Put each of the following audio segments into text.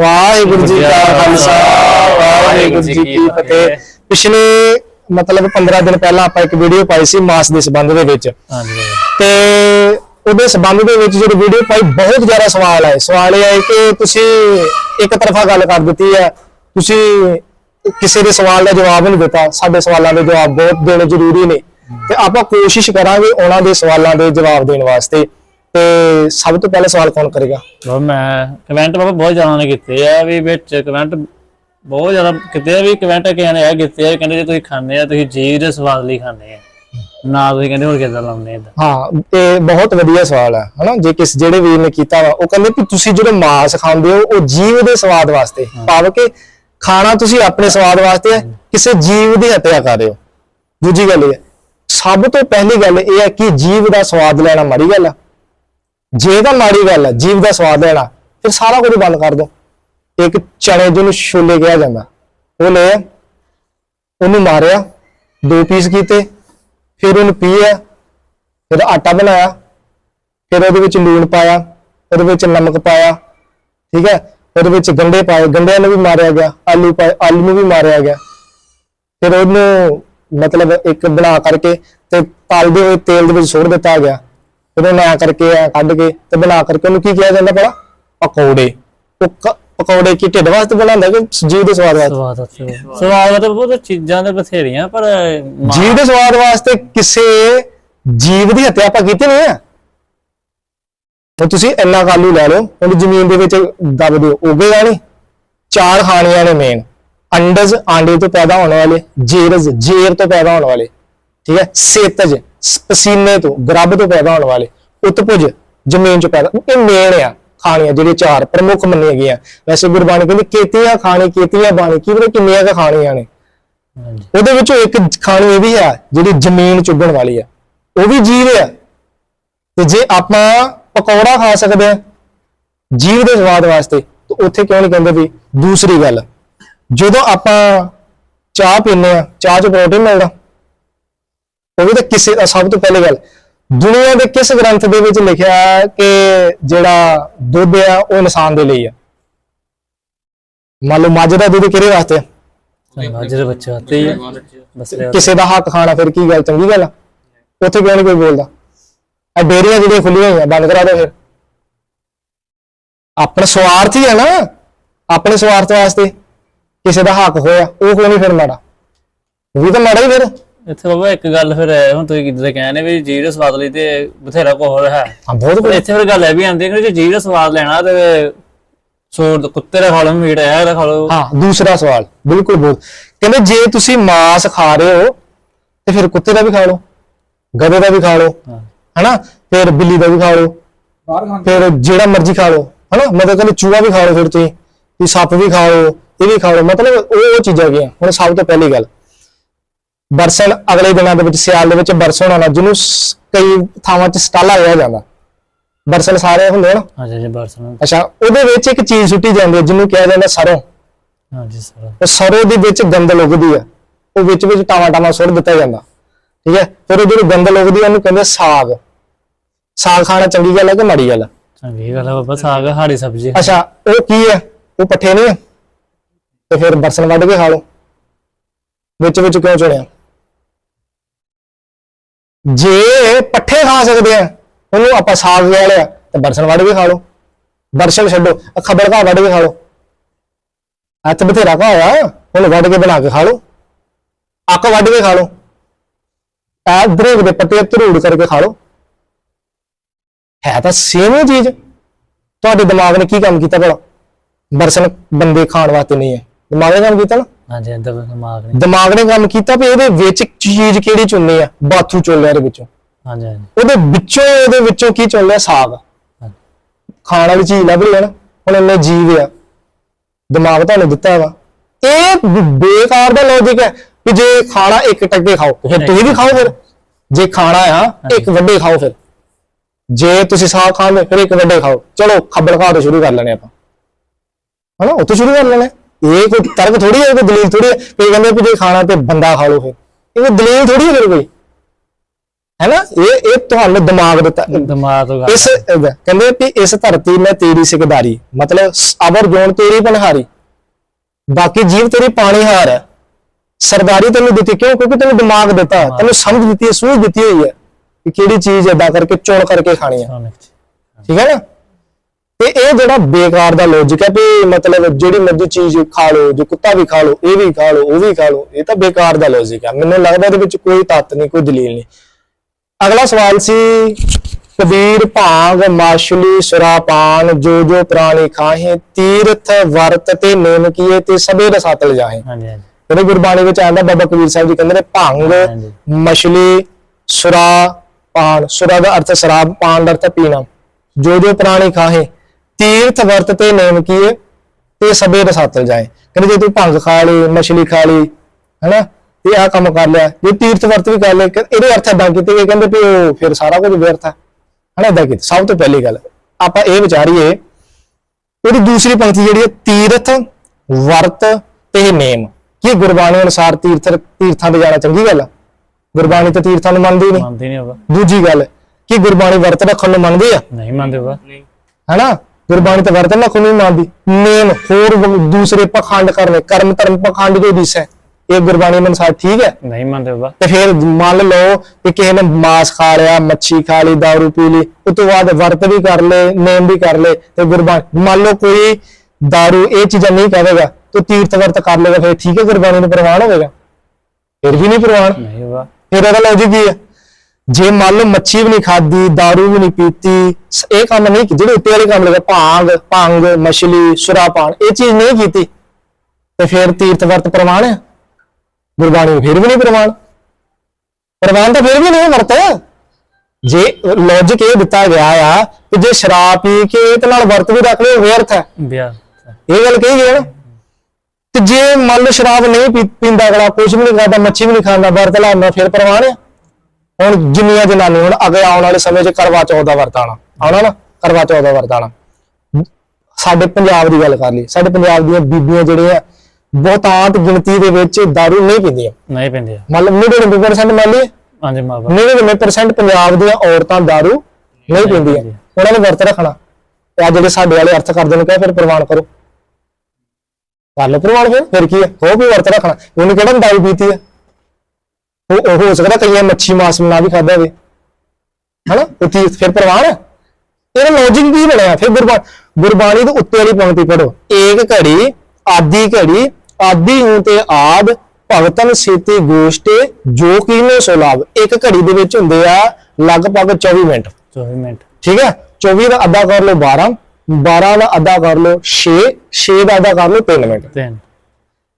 ਵਾਹਿਗੁਰੂ ਜੀ ਕਾ ਖਾਲਸਾ ਵਾਹਿਗੁਰੂ ਜੀ ਕੀ ਫਤਿਹ। ਪਿਛਲੇ ਮਤਲਬ 15 ਦਿਨ ਪਹਿਲਾਂ ਆਪਾਂ ਇੱਕ ਵੀਡੀਓ ਪਾਈ ਸੀ ਮਾਸ ਦੇ ਸੰਬੰਧ ਦੇ ਵਿੱਚ। ਹਾਂਜੀ। ਤੇ ਉਹਦੇ ਸੰਬੰਧ ਦੇ ਵਿੱਚ ਜਿਹੜੀ ਵੀਡੀਓ ਪਾਈ ਬਹੁਤ ਜ਼ਿਆਦਾ ਸਵਾਲ ਆਏ। ਸਵਾਲ ਇਹ ਆਏ ਕਿ ਤੁਸੀਂ ਇੱਕ ਤਰਫਾ ਗੱਲ ਕਰ ਦਿੱਤੀ ਹੈ ਤੁਸੀਂ ਕਿਸੇ ਦੇ ਸਵਾਲ ਦਾ ਜਵਾਬ ਨਹੀਂ ਦਿੱਤਾ। ਸਾਡੇ ਸਵਾਲਾਂ ਦੇ ਜਵਾਬ ਬਹੁਤ ਦੇਣੇ ਜ਼ਰੂਰੀ ਨੇ। ਤੇ ਆਪਾਂ ਕੋਸ਼ਿਸ਼ ਕਰਾਂਗੇ ਉਹਨਾਂ ਦੇ ਸਵਾਲਾਂ ਦੇ ਜਵਾਬ ਦੇਣ ਵਾਸਤੇ। ਤੇ ਸਭ ਤੋਂ ਪਹਿਲਾਂ ਸਵਾਲ ਕੌਣ ਕਰੇਗਾ? ਬਾਬਾ ਮੈਂ ਕਮੈਂਟ ਬਾਬਾ ਬਹੁਤ ਜ਼ਿਆਦਾ ਨੇ ਕੀਤੇ ਆ ਵੀ ਵਿੱਚ ਕਮੈਂਟ ਬਹੁਤ ਜ਼ਿਆਦਾ ਕੀਤੇ ਆ ਵੀ ਕਮੈਂਟ ਕਿਸੇ ਨੇ ਇਹ ਕੀਤੇ ਆ ਕਹਿੰਦੇ ਜੇ ਤੁਸੀਂ ਖਾਂਦੇ ਆ ਤੁਸੀਂ ਜੀਵ ਦੇ ਸਵਾਦ ਲਈ ਖਾਂਦੇ ਆ। ਨਾ ਤੁਸੀਂ ਕਹਿੰਦੇ ਹੋਰ ਕਿੱਦਾਂ ਲਾਉਂਦੇ ਏਦਾਂ ਹਾਂ ਤੇ ਬਹੁਤ ਵਧੀਆ ਸਵਾਲ ਹੈ ਹਨਾ? ਜੇ ਕਿਸ ਜਿਹੜੇ ਵੀਰ ਨੇ ਕੀਤਾ ਵਾ ਉਹ ਕਹਿੰਦੇ ਕਿ ਤੁਸੀਂ ਜਦੋਂ ਮਾਸ ਖਾਂਦੇ ਹੋ ਉਹ ਜੀਵ ਦੇ ਸਵਾਦ ਵਾਸਤੇ ਭਾਵ ਕਿ ਖਾਣਾ ਤੁਸੀਂ ਆਪਣੇ ਸਵਾਦ ਵਾਸਤੇ ਹੈ ਕਿਸੇ ਜੀਵ ਦੀ ਹੱਤਿਆ ਕਰ ਰਹੇ ਹੋ। ਦੂਜੀ ਗੱਲ ਇਹ ਹੈ ਸਭ ਤੋਂ ਪਹਿਲੀ ਗੱਲ ਇਹ ਹੈ ਕਿ ਜੀਵ ਦਾ ਸਵਾਦ ਲੈਣਾ ਮਾੜੀ ਗੱਲ ਹੈ ਜੇ ਤਾਂ ਮਾੜੀ ਗੱਲ ਹੈ ਜੀਵ ਦਾ ਸਵਾਦ ਲੈਣਾ ਫਿਰ ਸਾਰਾ ਕੁਝ ਬੰਦ ਕਰ ਦੋ। ਇੱਕ ਚਣੇ ਜਿਹਨੂੰ ਛੋਲੇ ਕਿਹਾ ਜਾਂਦਾ। ਉਹ ਲੈ ਉਹਨੂੰ ਮਾਰਿਆ, ਦੋ ਪੀਸ ਕੀਤੇ, ਫਿਰ ਉਹਨੂੰ ਪੀਆ, ਫਿਰ ਆਟਾ ਬਣਾਇਆ, ਫਿਰ ਉਹਦੇ ਵਿੱਚ ਲੂਣ ਪਾਇਆ, ਉਹਦੇ ਵਿੱਚ ਨਮਕ ਪਾਇਆ, ਠੀਕ ਹੈ, ਉਹਦੇ ਵਿੱਚ ਗੰਡੇ ਪਾਏ, ਗੰਡਿਆਂ ਨੂੰ ਵੀ ਮਾਰਿਆ ਗਿਆ, ਆਲੂ ਪਾਏ, ਆਲੂ ਨੂੰ ਵੀ ਮਾਰਿਆ ਗਿਆ। ਫਿਰ ਉਹਨੂੰ ਮਤਲਬ ਇੱਕ ਬਣਾ ਕਰਕੇ ਤੇ ਤਲਦੇ ਹੋਏ ਤੇਲ ਦੇ ਵਿੱਚ ਸੁੱਟ ਦਿੱਤਾ ਗਿਆ। ਉਹਨੂੰ ਐਂ ਕਰਕੇ ਐਂ ਕੱਢ ਕੇ ਤੇ ਬਣਾ ਕਰਕੇ ਉਹਨੂੰ ਕੀ ਕਿਹਾ ਜਾਂਦਾ ਭਲਾ? ਪਕੌੜੇ। ਉਹ ਕ- ਪਕੌੜੇ ਕੀ ਢਿੱਡ ਵਾਸਤੇ ਬਣਾਉਂਦਾ ਕਿ ਜੀਵ ਦੇ ਸਵਾਦ ਵਾਸਤੇ? ਸਵਾਦ ਉੱਥੇ ਸਵਾਦ ਤਾਂ ਬਹੁਤ ਚੀਜ਼ਾਂ ਦੇ ਬਥੇਰੀਆਂ ਪਰ ਮਾ- ਜੀਵ ਦੇ ਸਵਾਦ ਵਾਸਤੇ ਕਿਸੇ ਜੀਵ ਦੀ ਹੱਤਿਆ ਆਪਾਂ ਕੀਤੀ ਨਹੀਂ ਹੈ ਹੁਣ ਤੁਸੀਂ ਇੰਨਾ ਕਾਲੂ ਲੈ ਲਓ ਉਹਨੂੰ ਜ਼ਮੀਨ ਦੇ ਵਿੱਚ ਦਬ ਦਿਓ ਉਗੇਗਾ ਨਹੀਂ। ਚਾਰ ਖਾਣੀਆਂ ਨੇ ਮੇਨ ਅੰਡਜ ਆਂਡੇ ਤੋਂ ਪੈਦਾ ਹੋਣ ਵਾਲੇ ਜੇਰਜ ਜੇਰ ਤੋਂ ਪੈਦਾ ਹੋਣ ਵਾਲੇ। ਠੀਕ ਹੈ? ਸੇਤਜ। ਪਸੀਨੇ ਤੋਂ ਗਰਭ ਤੋਂ ਪੈਦਾ ਹੋਣ ਵਾਲੇ ਉਤਪੁਜ ਜ਼ਮੀਨ ਚ ਪੈਦਾ ਇਹ ਮੇਨ ਆ ਖਾਣੀਆਂ ਜਿਹੜੇ ਚਾਰ ਪ੍ਰਮੁੱਖ ਮੰਨੀਆਂ ਗਈਆਂ ਵੈਸੇ ਗੁਰਬਾਣੀ ਕਹਿੰਦੀ ਕੇਤੀਆਂ ਖਾਣੀ ਕੇਤੀਆਂ ਬਾਣੀ ਕੀ ਪਤਾ ਕਿੰਨੀਆਂ ਕੁ ਖਾਣੀਆਂ ਨੇ। ਉਹਦੇ ਵਿੱਚੋਂ ਇੱਕ ਖਾਣੀ ਇਹ ਵੀ ਹੈ ਜਿਹੜੀ ਜ਼ਮੀਨ ਚੁੱਗਣ ਵਾਲੀ ਹੈ ਉਹ ਵੀ ਜੀਵ ਹੈ ਤੇ ਜੇ ਆਪਾਂ ਪਕੌੜਾ ਖਾ ਸਕਦੇ ਹਾਂ ਜੀਵ ਦੇ ਸਵਾਦ ਵਾਸਤੇ ਤਾਂ ਉੱਥੇ ਕਿਉਂ ਨਹੀਂ ਕਹਿੰਦੇ ਵੀ ਦੂਸਰੀ ਗੱਲ? ਜਦੋਂ ਆਪਾਂ ਚਾਹ ਪੀਂਦੇ ਆ ਚਾਹ 'ਚ ਪ੍ਰੋਟੀਨ ਮਿਲਦਾ। ਉਹ ਵੀ ਤਾਂ ਕਿਸੇ ਅ, ਸਭ ਤੋਂ ਪਹਿਲੀ ਗੱਲ। ਦੁਨੀਆ ਦੇ ਕਿਸ ਗ੍ਰੰਥ ਦੇ ਵਿੱਚ ਲਿਖਿਆ ਹੈ ਕਿ ਜਿਹੜਾ ਦੁੱਧ ਆ ਉਹ ਇਨਸਾਨ ਦੇ ਲਈ ਆ? ਮੰਨ ਲਓ ਮੱਝ ਦਾ ਦੁੱਧ ਕਿਹਦੇ ਵਾਸਤੇ ਦੇ ਬੱਚੇ ਹੀ। ਬਸ ਕਿਸੇ ਦਾ ਹੱਕ ਖਾਣਾ ਫਿਰ ਕੀ ਗੱਲ ਚੰਗੀ ਗੱਲ ਆ? ਉੱਥੇ ਕਿਉਂ ਨਹੀਂ ਕੋਈ ਬੋਲਦਾ? ਆ ਡੇਰੀਆਂ ਜਿਹੜੀਆਂ ਖੁੱਲੀਆਂ ਹੋਈਆਂ ਬੰਦ ਕਰਾ ਦਿਓ ਫਿਰ। ਆਪਣਾ ਸਵਾਰਥ ਹੀ ਹੈ ਨਾ। ਆਪਣੇ ਸਵਾਰਥ ਵਾਸਤੇ ਕਿਸੇ ਦਾ ਹੱਕ ਹੋਇਆ ਉਹ ਕਿਉਂ ਨਹੀਂ ਫਿਰ ਮਾੜਾ ਉਹ ਵੀ ਤਾਂ ਮਾੜਾ ਹੀ ਫਿਰ। ਇੱਥੇ ਬਾਬਾ ਇੱਕ ਗੱਲ ਫਿਰ ਹੈ, ਹੁਣ ਤੁਸੀਂ ਕਿਦਾਂ ਕਹਿੰਦੇ ਵੀ ਦੇ ਸਵਾਦ ਲਈ ਤੇ ਬਥੇਰਾ ਹੋਰ ਹੈ। ਹਾਂ ਬਹੁਤ ਪਰ ਇੱਥੇ ਫਿਰ ਗੱਲ ਇਹ ਵੀ ਆਉਂਦੀ ਹੈ ਕਿ ਜੇ ਦਾ ਸਵਾਦ ਲੈਣਾ ਤੇ ਸੋਰ ਕੁੱਤੇ ਦਾ ਖਾ ਲਓ ਮੀਟ ਹੈ ਦਾ ਖਾ ਲਓ। ਹਾਂ ਦੂਸਰਾ ਸਵਾਲ ਬਿਲਕੁਲ ਬਹੁਤ। ਕਹਿੰਦੇ ਜੇ ਤੁਸੀਂ ਮਾਸ ਖਾ ਰਹੇ ਹੋ ਤੇ ਫਿਰ ਕੁੱਤੇ ਦਾ ਵੀ ਖਾ ਲਓ ਗਧੇ ਦਾ ਵੀ ਖਾ ਲਓ ਹਾਂ। ਹਨਾ? ਫਿਰ ਬਿੱਲੀ ਦਾ ਵੀ ਖਾ ਲਓ ਫਿਰ ਜਿਹੜਾ ਮਰਜ਼ੀ ਖਾ ਲਓ ਹਨਾ? ਮਤਲਬ ਕਹਿੰਦੇ ਚੂਹਾ ਵੀ ਖਾ ਲਓ ਫਿਰ ਤੁਸੀਂ ਵੀ ਸੱਪ ਵੀ ਖਾ ਲਓ ਇਹ ਵੀ ਖਾ ਲਓ। ਮਤਲਬ ਉਹ ਉਹ ਚੀਜ਼ਾਂ ਗਈਆਂ ਹੁਣ ਸਭ ਤੋਂ ਪਹਿਲੀ ਗੱਲ। ਬਰਸਨ ਅਗਲੇ ਦਿਨਾਂ ਦੇ ਵਿੱਚ ਸਿਆਲ ਦੇ ਵਿੱਚ ਬਰਸਨ ਹੋਣਾ ਜਿਹਨੂੰ ਸ- ਕਈ ਥਾਵਾਂ 'ਚ ਸਟਾਲਾ ਕਿਹਾ ਜਾਂਦਾ। ਬਰਸਨ ਸਾਰੇ ਹੁੰਦੇ ਹਨ ਹਾਂਜੀ ਜੀ ਬਰਸਨ ਅੱਛਾ ਉਹਦੇ ਵਿੱਚ ਇੱਕ ਚੀਜ਼ ਸੁੱਟੀ ਜਾਂਦੀ ਹੈ ਜਿਹਨੂੰ ਕਿਹਾ ਜਾਂਦਾ ਸਰੋਂ। ਹਾਂਜੀ ਸਰ। ਉਹ ਸਰੋਂ ਦੇ ਵਿੱਚ ਗੰਦ ਲੁਕਦੀ ਆ ਉਹ ਵਿੱਚ ਵਿੱਚ ਟਾਵਾ ਟਾਵਾ ਸੁੱਟ ਦਿੱਤਾ ਜਾਂਦਾ। ਠੀਕ ਹੈ? ਫਿਰ ਉਹ ਜਿਹੜੀ ਗੰਦ ਲੁਕਦੀ ਆ ਉਹਨੂੰ ਕਹਿੰਦੇ ਸਾਗ। ਸਾਗ ਖਾਣਾ ਚੰਗੀ ਗੱਲ ਹੈ ਕਿ ਮਾੜੀ ਗੱਲ ਹੈ? ਚੰਗੀ ਗੱਲ ਹੈ ਬਾਬਾ ਸਾਗ ਹਾੜੀ ਸਬਜ਼ੀ ਅੱਛਾ ਉਹ ਕੀ ਹੈ? ਉਹ ਪੱਠੇ ਆ ਤੇ ਫਿਰ ਬਰਸਨ ਵੱਢ ਕੇ ਖਾ ਲਓ। ਵਿੱਚ ਵਿੱਚ ਕਿਉਂ ਚੁਣਿਆ ਜੇ ਪੱਠੇ ਖਾ ਸਕਦੇ ਆ, ਉਹਨੂੰ ਆਪਾਂ ਸਾਗ ਕਹਿ ਲਿਆ, ਤੇ ਬਰਸਨ ਵੱਢ ਕੇ ਖਾ ਲਓ। ਬਰਸਨ ਛੱਡੋ ਖਬਰ ਘਾ ਵੱਢ ਕੇ ਖਾ ਲਓ। ਹੱਥ ਬਥੇਰਾ ਘਾ ਹੋਇਆ ਉਹਨੂੰ ਵੱਢ ਕੇ ਬਣਾ ਕੇ ਖਾ ਲਓ। ਅੱਕ ਵੱਢ ਕੇ ਖਾ ਲਓ। ਐ ਦਰੇਕ ਦੇ ਪੱਤੇ ਧਰੂੜ ਕਰਕੇ ਖਾ ਲਓ। ਹੈ ਤਾਂ ਸੇਮ ਹੀ ਚੀਜ਼। ਤੁਹਾਡੇ ਦਿਮਾਗ ਨੇ ਕੀ ਕੰਮ ਕੀਤਾ ਭਲਾ? ਬਰਸਨ ਬੰਦੇ ਖਾਣ ਵਾਸਤੇ ਨਹੀਂ ਹੈ। ਦਿਮਾਗ ਨੇ ਕੰਮ ਕੀਤਾ ਨਾ? ਹਾਂਜੀ ਅੰਦਰ ਦਿਮਾਗ ਨਹੀਂ। ਦਿਮਾਗ ਨੇ ਕੰਮ ਕੀਤਾ ਵੀ ਇਹਦੇ ਵਿੱਚ ਚੀਜ਼ ਕਿਹੜੀ ਚੁਣਨੀ ਆ? ਬਾਥੂ ਚੁਣ ਇਹਦੇ ਵਿੱਚੋਂ। ਹਾਂਜੀ ਹਾਂਜੀ। ਉਹਦੇ ਵਿੱਚੋਂ ਉਹਦੇ ਵਿੱਚੋਂ ਕੀ ਚੁਣ ਲਿਆ? ਸਾਗ। ਖਾਣ ਵਾਲੀ ਚੀਜ਼ ਲੱਭ ਲਈ ਨਾ। ਹੁਣ ਇੰਨੇ ਜੀਵ ਆ। ਦਿਮਾਗ ਤੁਹਾਨੂੰ ਦਿੱਤਾ ਵਾ। ਇਹ ਬੇਕਾਰ ਦਾ ਲੌਜੀਕ ਹੈ ਕਿ ਜੇ ਖਾਣਾ ਇੱਕ ਟੱਕੇ ਖਾਓ ਫਿਰ ਤੁਸੀਂ ਵੀ ਖਾਓ ਫਿਰ। ਜੇ ਖਾਣਾ ਆ ਇੱਕ ਵੱਡੇ ਖਾਓ ਫਿਰ। ਜੇ ਤੁਸੀਂ ਸਾਗ ਖਾਂਦੇ ਫਿਰ ਇੱਕ ਵੱਡੇ ਖਾਓ। ਚਲੋ ਖੱਬਲ ਖਾ ਤੋਂ ਸ਼ੁਰੂ ਕਰ ਲੈਣੇ ਆਪਾਂ। ਹਨਾ ਉੱਥੋਂ ਸ਼ੁਰੂ ਕਰ ਲੈਣੇ। ਇਹ ਕੋਈ ਤਰਕ ਥੋੜੀ ਹੈ ਕੋਈ ਦਲੀਲ ਥੋੜੀ ਹੈ? ਕੋਈ ਕਹਿੰਦੇ ਵੀ ਜੇ ਖਾਣਾ ਤੇ ਬੰਦਾ ਖਾ ਲਓ ਫਿਰ। ਇਹ ਕੋਈ ਦਲੀਲ ਥੋੜੀ ਹੈ ਫਿਰ ਕੋਈ? ਹੈ ਨਾ? ਇਹ ਇਹ ਤੁਹਾਨੂੰ ਦਿਮਾਗ ਦਿੱਤਾ। ਦਿਮਾਗ ਤੋਂ ਇਸ ਕਹਿੰਦੇ ਵੀ ਇਸ ਧਰਤੀ ਮੈਂ ਤੇਰੀ ਸਿਕਦਾਰੀ ਮਤਲਬ ਅਵਰ ਜੋਨ ਤੇਰੀ ਪਨਹਾਰੀ ਬਾਕੀ ਜੀਵ ਤੇਰੀ ਪਾਣੀ ਹਾਰ ਹੈ। ਸਰਦਾਰੀ ਤੈਨੂੰ ਦਿੱਤੀ ਕਿਉਂ? ਕਿਉਂਕਿ ਤੈਨੂੰ ਦਿਮਾਗ ਦਿੱਤਾ। ਤੈਨੂੰ ਸਮਝ ਦਿੱਤੀ ਹੈ ਸੂਝ ਦਿੱਤੀ ਹੋਈ ਹੈ ਕਿ ਕਿਹੜੀ ਚੀਜ਼ ਏਦਾਂ ਕਰਕੇ ਚੁਣ ਕਰਕੇ ਖਾਣੀ ਹੈ। ਠੀਕ ਹੈ ਨਾ? ਤੇ ਇਹ ਜਿਹੜਾ ਬੇਕਾਰ ਦਾ ਲੌਜੀਕ ਹੈ ਵੀ ਮਤਲਬ ਜਿਹੜੀ ਮਰਜ਼ੀ ਚੀਜ਼ ਖਾ ਲਓ ਜੋ ਕੁੱਤਾ ਵੀ ਖਾ ਲਓ ਇਹ ਵੀ ਖਾ ਲਓ ਉਹ ਵੀ ਖਾ ਲਓ ਇਹ ਤਾਂ ਬੇਕਾਰ ਦਾ ਲੌਜੀਕ ਹੈ। ਮੈਨੂੰ ਲੱਗਦਾ ਇਹਦੇ ਵਿੱਚ ਕੋਈ ਤੱਤ ਨਹੀਂ ਕੋਈ ਦਲੀਲ ਨਹੀਂ। ਅਗਲਾ ਸਵਾਲ ਸੀ ਕਬੀਰ ਭਾਂਗ ਮਾਸ਼ਲੀ ਸੁਰਾਪਾਨ ਜੋ ਜੋ ਪ੍ਰਾਣੀ ਖਾਹੇ ਤੀਰਥ ਵਰਤ ਤੇ ਨੇਮ ਕੀਏ ਤੇ ਸਭੇ ਰਸਾਤਲ ਜਾਹੇ। ਹਾਂਜੀ ਹਾਂਜੀ। ਇਹਦੇ ਗੁਰਬਾਣੀ ਵਿੱਚ ਆਉਂਦਾ ਬਾਬਾ ਕਬੀਰ ਸਾਹਿਬ ਜੀ ਕਹਿੰਦੇ ਨੇ ਭੰਗ। ਮਛਲੀ ਸੁਰਾ ਪਾਨ ਸੁਰਾ ਦਾ ਅਰਥ ਸ਼ਰਾਬ ਪਾਨ ਦਾ ਅਰਥ ਪੀਣਾ। ਜੋ ਜੋ ਪ੍ਰਾਣੀ ਖਾਹੇ ਤੀਰਥ ਵਰਤ ਤੇ ਨੇਮ ਕੀਏ ਤੇ ਸਭੇ ਰਸਾਤਲ ਜਾਏ। ਕਹਿੰਦੇ ਜੇ ਤੂੰ ਭੰਗ ਖਾ ਲਈ ਮਛਲੀ ਖਾ ਲਈ ਹੈਨਾ? ਤੇ ਆਹ ਕੰਮ ਕਰ ਲਿਆ। ਜੇ ਤੀਰਥ ਵਰਤ ਵੀ ਕਰ ਲਿਆ ਕਿ- ਇਹਦੇ ਅਰਥ ਏਦਾਂ ਕੀਤੇ ਗਏ ਕਹਿੰਦੇ ਵੀ ਉਹ ਫਿਰ ਸਾਰਾ ਕੁਝ ਵਿਅਰਥ ਹੈ। ਹਨਾ ਏਦਾਂ ਕੀਤਾ। ਸਭ ਤੋਂ ਪਹਿਲੀ ਗੱਲ ਆਪਾਂ ਇਹ ਵਿਚਾਰੀਏ ਉਹਦੀ ਦੂਸਰੀ ਪੰਕਤੀ ਜਿਹੜੀ ਹੈ ਤੀਰਥ ਵਰਤ ਤੇ ਨੇਮ। ਕੀ ਗੁਰਬਾਣੀ ਅਨੁਸਾਰ ਤੀਰਥ ਤੀਰਥਾਂ ਤੇ ਜਾਣਾ ਚੰਗੀ ਗੱਲ ਆ? ਗੁਰਬਾਣੀ ਤਾਂ ਤੀਰਥਾਂ ਨੂੰ ਮੰਨਦੀ ਨਹੀਂ। ਮੰਨਦੇ ਨਹੀਂ ਬਾਬਾ ਦੂਜੀ ਗੱਲ ਕੀ ਗੁਰਬਾਣੀ ਵਰਤ ਰੱਖਣ ਨੂੰ ਮੰਨਦੀ ਆ? ਨਹੀਂ ਮੰਨਦੇ ਬਾਬਾ ਹੈਨਾ? ਗੁਰਬਾਣੀ ਤਾਂ ਵਰਤ ਰੱਖਣ ਨੂੰ ਨਹੀਂ ਮੰਨਦੀ ਨੇਮ ਹੋਰ ਦੂਸਰੇ ਪਖੰਡ ਕਰਨੇ ਕਰਮ ਧਰਮ ਪਖੰਡ ਜੋ ਦਿਸ ਹੈ ਇਹ ਗੁਰਬਾਣੀ ਅਨੁਸਾਰ ਠੀਕ ਹੈ? ਨਹੀਂ ਮੰਨਦੇ ਬਾਬਾ। ਤੇ ਫਿਰ ਮੰਨ ਲਓ ਕਿ ਕਿਸੇ ਨੇ ਮਾਸ ਖਾ ਲਿਆ ਮੱਛੀ ਖਾ ਲਈ ਦਾਰੂ ਪੀ ਲਈ ਉਸ ਤੋਂ ਬਾਅਦ ਵਰਤ ਵੀ ਕਰ ਲਏ ਨੇਮ ਵੀ ਕਰ ਲਏ ਤੇ ਗੁਰਬਾਣੀ ਮੰਨ ਲਓ ਕੋਈ ਦਾਰੂ ਇਹ ਚੀਜ਼ਾਂ ਨਹੀਂ ਕਹੇਗਾ ਤੂੰ ਤੀਰਥ ਵਰਤ ਕਰ ਲੇਗਾ ਫਿਰ ਠੀਕ ਹੈ ਗੁਰਬਾਣੀ ਨੂੰ ਪ੍ਰਵਾਨ ਹੋਵੇਗਾ? ਫਿਰ ਵੀ ਨਹੀਂ ਪ੍ਰਵਾਨ? ਨਹੀਂ ਬਾਬਾ। ਫਿਰ ਇਹਦਾ ਲੌਜੀਕ ਕੀ ਹੈ? ਜੇ ਮੰਨ ਲਓ ਮੱਛੀ ਵੀ ਨਹੀਂ ਖਾਦੀ ਦਾਰੂ ਵੀ ਨਹੀਂ ਪੀਤੀ ਇਹ ਕੰਮ ਨਹੀਂ ਜਿਹੜੇ ਉੱਤੇ ਵਾਲੇ ਕੰਮ ਲਗਾ ਭਾਂਗ ਭੰਗ ਮਛਲੀ ਸੁਰਾਪਾਨ ਇਹ ਚੀਜ਼ ਨਹੀਂ ਕੀਤੀ। ਤੇ ਫਿਰ ਤੀਰਥ ਵਰਤ ਪ੍ਰਵਾਨ ਹੈ ਗੁਰਬਾਣੀ ਫਿਰ ਵੀ ਨਹੀਂ ਪ੍ਰਵਾਨ। ਪ੍ਰਵਾਨ ਤਾਂ ਫਿਰ ਵੀ ਨਹੀਂ ਵਰਤ। ਜੇ ਲੌਜੀਕ ਇਹ ਦਿੱਤਾ ਗਿਆ ਆ ਕਿ ਜੇ ਸ਼ਰਾਬ ਪੀ ਕੇ ਇਹਦੇ ਨਾਲ ਵਰਤ ਵੀ ਰੱਖ ਲਿਓ ਵਿਅਰਥ ਹੈ। ਇਹ ਗੱਲ ਕਹੀ ਗਈ ਹੈ ਨਾ। ਤੇ ਜੇ ਮੰਨ ਲਓ ਸ਼ਰਾਬ ਨਹੀਂ ਪੀਂਦਾ ਅਗਲਾ ਕੁਝ ਵੀ ਨਹੀਂ ਖਾਂਦਾ ਮੱਛੀ ਵੀ ਨਹੀਂ ਖਾਂਦਾ ਵਰਤ ਲਾਉਂਦਾ ਫਿਰ ਪ੍ਰਵਾਨ ਹੈ ਹੁਣ ਜਿੰਨੀਆਂ ਜਨਾਨੀ ਹੁਣ ਅੱਗੇ ਆਉਣ ਵਾਲੇ ਸਮੇਂ 'ਚ ਕਰਵਾ ਚੌਥ ਦਾ ਵਰਤ ਆਉਣਾ ਆਉਣਾ ਨਾ ਕਰਵਾ ਚੌਥ ਦਾ ਵਰਤ ਆਉਣਾ ਸਾਡੇ ਪੰਜਾਬ ਦੀ ਗੱਲ ਕਰ ਲਈ ਸਾਡੇ ਪੰਜਾਬ ਦੀਆਂ ਬੀਬੀਆਂ ਜਿਹੜੀਆਂ ਬਹੁਤਾਂਤ ਗਿਣਤੀ ਦੇ ਵਿੱਚ दारू ਨਹੀਂ ਪੀਂਦੀਆਂ ਨਹੀਂ ਪੈਂਦੇ ਮਤਲਬ 99% ਮੰਨ ਲਈਏ ਹਾਂਜੀ ਬਾਬਾ 99% ਪੰਜਾਬ ਦੀਆਂ ਔਰਤਾਂ दारू ਨਹੀਂ ਪੀਂਦੀਆਂ ਉਹਨਾਂ ਨੇ ਵਰਤ ਰੱਖਣਾ ਤੇ ਆ ਜਿਹੜੇ ਸਾਡੇ ਵਾਲੇ ਅਰਥ ਕਰਦੇ ਨੇ ਕਿਹਾ ਫਿਰ ਪ੍ਰਵਾਨ ਕਰੋ ਕਰ ਲਓ ਪ੍ਰਵਾਨ ਫਿਰ ਫਿਰ ਕੀ ਹੈ ਉਹ ਵੀ ਵਰਤ ਰੱਖਣਾ ਉਹਨੇ ਕਿਹੜਾ ਦਾਰੂ ਪੀਤੀ ਹੈ ਉਹ ਉਹ ਹੋ ਸਕਦਾ ਕਈਆਂ ਮੱਛੀ ਮਾਸ ਨਾ ਵੀ ਖਾਦਾ ਹੋਵੇ। ਹਨਾ? ਉੱਥੇ ਫਿਰ ਪ੍ਰਵਾਨ ਇਹਦਾ ਲੌਜੀਕ ਕੀ ਬਣਿਆ। ਫਿਰ ਗੁਰਬਾਣੀ ਗੁਰਬਾਣੀ ਦੇ ਉੱਤੇ ਵਾਲੀ ਪੰਕਤੀ ਪੜੋ ਏਕ ਘੜੀ ਆਦੀ ਘੜੀ ਆਦੀ ਹੂੰ ਤੇ ਆਦ ਭਗਤਨ ਸੇਤੀ ਗੋਸ਼ਟੇ ਜੋ ਕੀਨੇ ਸੋ ਲਾਭ ਇੱਕ ਘੜੀ ਦੇ ਵਿੱਚ ਹੁੰਦੇ ਆ ਲਗਭਗ 24 ਮਿੰਟ। 24 ਮਿੰਟ। ਠੀਕ ਹੈ? 24 ਦਾ ਅੱਧਾ ਕਰ ਲਓ 12 12 ਦਾ ਅੱਧਾ ਕਰ ਲਓ 6 6 ਦਾ ਅੱਧਾ ਕਰ ਲਓ 3 ਮਿੰਟ।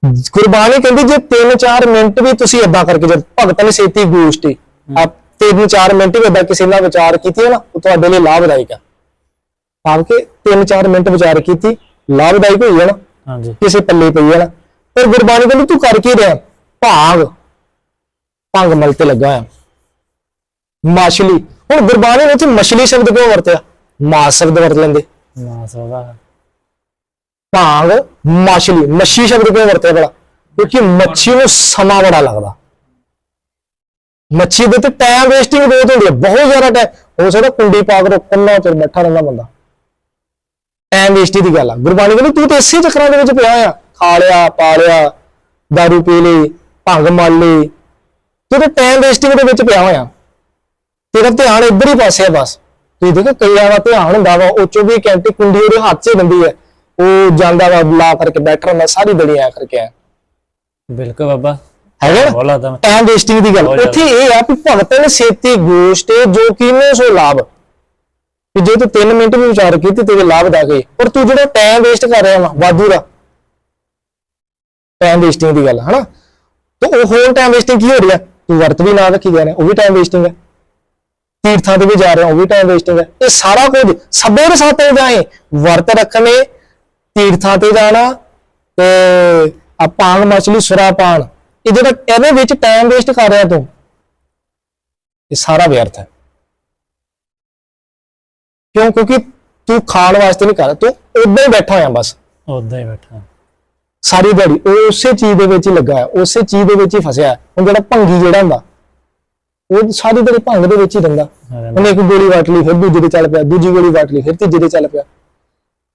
ਗੁਰਬਾਣੀ ਕਹਿੰਦੀ ਜੇ 3-4 ਮਿੰਟ ਵੀ ਤੁਸੀਂ ਏਦਾਂ ਕਰਕੇ ਜਦ ਭਗਤਨ ਸੇਤੀ ਗੋਸ਼ਟੀ ਆ 3-4 ਮਿੰਟ ਵੀ ਏਦਾਂ ਕਿਸੇ ਨਾਲ ਵਿਚਾਰ ਕੀਤੀ ਹੈ ਨਾ ਉਹ ਤੁਹਾਡੇ ਲਈ ਲਾਭਦਾਇਕ ਹੈ ਭਾਵ ਕਿ 3-4 ਮਿੰਟ ਵਿਚਾਰ ਕੀਤੀ ਲਾਭਦਾਇਕ ਹੋਈ ਹੈ ਨਾ ਹਾਂਜੀ। ਕਿਸੇ ਪੱਲੇ ਪਈ ਹੈ ਨਾ। ਪਰ ਗੁਰਬਾਣੀ ਕਹਿੰਦੀ ਤੂੰ ਕਰ ਕੀ ਰਿਹਾ? ਭਾਗ। ਭੰਗ ਮਲ ਤੇ ਲੱਗਾ ਆ ਮਾਛਲੀ। ਹੁਣ ਗੁਰਬਾਣੀ ਵਿੱਚ ਮਛਲੀ ਸ਼ਬਦ ਕਿਉਂ ਵਰਤਿਆ? ਮਾਸ ਸ਼ਬਦ ਵਰਤ ਲੈਂਦੇ। ਨਾ ਬਾਬਾ ਭਾਂਗ, ਮਾਛਲੀ, ਮੱਛੀ ਸ਼ਬਦ ਕਿਉਂ ਵਰਤਿਆ ਬੜਾ ਕਿਉਂਕਿ ਮੱਛੀ ਨੂੰ ਸਮਾਂ ਬੜਾ ਲੱਗਦਾ। ਮੱਛੀ ਦੇ ਤੇ ਟਾਈਮ ਵੇਸਟਿੰਗ ਬਹੁਤ ਹੁੰਦੀ ਹੈ, ਬਹੁਤ ਜ਼ਿਆਦਾ ਟਾਈਮ ਹੋ ਸਕਦਾ ਕੁੰਡੀ ਪਾ ਕੇ ਕੰਨਾ ਚਿਰ ਬੈਠਾ ਰਹਿੰਦਾ ਬੰਦਾ। ਟਾਈਮ ਵੇਸਟੀ ਦੀ ਗੱਲ ਆ। ਗੁਰਬਾਣੀ ਕਹਿੰਦੀ, ਤੂੰ ਤੇ ਇਸੇ ਚੱਕਰਾਂ ਦੇ ਵਿੱਚ ਪਿਆ ਆ ਖਾ ਲਿਆ, ਪਾ ਲਿਆ, ਦਾਰੂ ਪੀ ਲਈ, ਭੰਗ ਮੰਨ ਲਈ। ਤੂੰ ਤੇ ਟਾਈਮ ਵੇਸਟਿੰਗ ਦੇ ਵਿੱਚ ਪਿਆ ਹੋਇਆ। ਤੇਰਾ ਧਿਆਨ ਇੱਧਰ ਹੀ ਪਾਸੇ ਆ ਬਸ। ਤੁਸੀਂ ਦੇਖੋ, ਕਈਆਂ ਦਾ ਧਿਆਨ ਹੁੰਦਾ ਵਾ, ਉਹ 24 ਘੰਟੇ ਕੁੰਡੀ ਉਹਦੇ ਹੱਥ 'ਚ ਬੰਦੀ ਹੈ। ਉਹ ਜਾਂਦਾ ਵਾ ਲਾ ਕਰਕੇ ਬੈਠਾ ਰਹਿੰਦਾ ਸਾਰੀ ਦਿਹਾੜੀ ਆ ਕਰਕੇ ਆ ਬਿਲਕੁਲ ਬਾਬਾ। ਹੈਗਾ? ਲੱਗਦਾ ਮੈਂ। ਟਾਈਮ ਵੇਸਟਿੰਗ ਦੀ ਗੱਲ। ਬਹੁਤ ਉੱਥੇ ਇਹ ਆ ਕਿ ਭਗਤਨ ਸੇਤੀ ਗੋਸ਼ਟੇ ਜੋ ਕੀਨੇ ਸੋ ਲਾਭ। ਕਿ ਜੇ ਤੂੰ 3 ਮਿੰਟ ਵੀ ਵਿਚਾਰ ਕੀਤੀ ਤੇਰੇ ਲਾਭ ਦਾ ਗਏ ਪਰ ਤੂੰ ਜਿਹੜਾ ਟਾਈਮ ਵੇਸਟ ਕਰ ਰਿਹਾ ਵਾ ਵਾਧੂ ਦਾ। ਟਾਈਮ ਵੇਸਟਿੰਗ ਦੀ ਗੱਲ ਹਨਾ? ਤੇ ਉਹ ਹੋਰ ਟਾਈਮ ਵੇਸਟਿੰਗ ਕੀ ਹੋ ਰਹੀ? ਤੂੰ ਵਰਤ ਵੀ ਨਾ ਰੱਖੀ ਜਾ ਰਿਹਾ ਉਹ ਵੀ ਟਾਈਮ ਵੇਸਟਿੰਗ ਹੈ। ਤੀਰਥਾਂ ਤੇ ਵੀ ਜਾ ਰਿਹਾ ਉਹ ਵੀ ਟਾਈਮ ਵੇਸਟਿੰਗ ਹੈ। ਇਹ ਸਾਰਾ ਕੁਝ ਸਭੇ ਰਸਾਤੇ ਜਾਏ। ਵਰਤ ਰੱਖਣੇ ਤੀਰਥਾਂ ਤੇ ਜਾਣਾ ਤੇ ਆ ਪਾਣ ਮਛਲੀ ਸੁਰਾ ਪਾਣ ਇਹ ਜਿਹੜਾ ਇਹਦੇ ਵਿੱਚ ਟਾਈਮ ਵੇਸਟ ਕਰ ਰਿਹਾ ਤੂੰ। ਇਹ ਸਾਰਾ ਵਿਅਰਥ ਹੈ। ਕਿਉਂ? ਕਿਉਂਕਿ ਤੂੰ ਖਾਣ ਵਾਸਤੇ ਨਹੀਂ ਕਰ ਤੂੰ ਉਦਾਂ ਹੀ ਬੈਠਾ ਹੋਇਆ ਬਸ। ਉਦਾਂ ਹੀ ਬੈਠਾ। ਸਾਰੀ ਦਿਹਾੜੀ ਉਹ ਉਸੇ ਚੀਜ਼ ਦੇ ਵਿੱਚ ਹੀ ਲੱਗਾ ਹੈ ਉਸੇ ਚੀਜ਼ ਦੇ ਵਿੱਚ ਹੀ ਫਸਿਆ। ਹੁਣ ਜਿਹੜਾ ਭੰਗੀ ਜਿਹੜਾ ਹੁੰਦਾ ਉਹ ਸਾਰੀ ਦਿਨ ਭੰਗ ਦੇ ਵਿੱਚ ਹੀ ਰਹਿੰਦਾ। ਉਹਨੇ ਇੱਕ ਗੋਲੀ ਵਾਟ ਲਈ ਫਿਰ ਦੂਜੀ ਦੇ ਚੱਲ ਪਿਆ ਦੂਜੀ ਗੋਲੀ ਵਾਟ ਲਈ ਫਿਰ ਤੀਜੀ ਦੇ ਚੱਲ ਪਿਆ।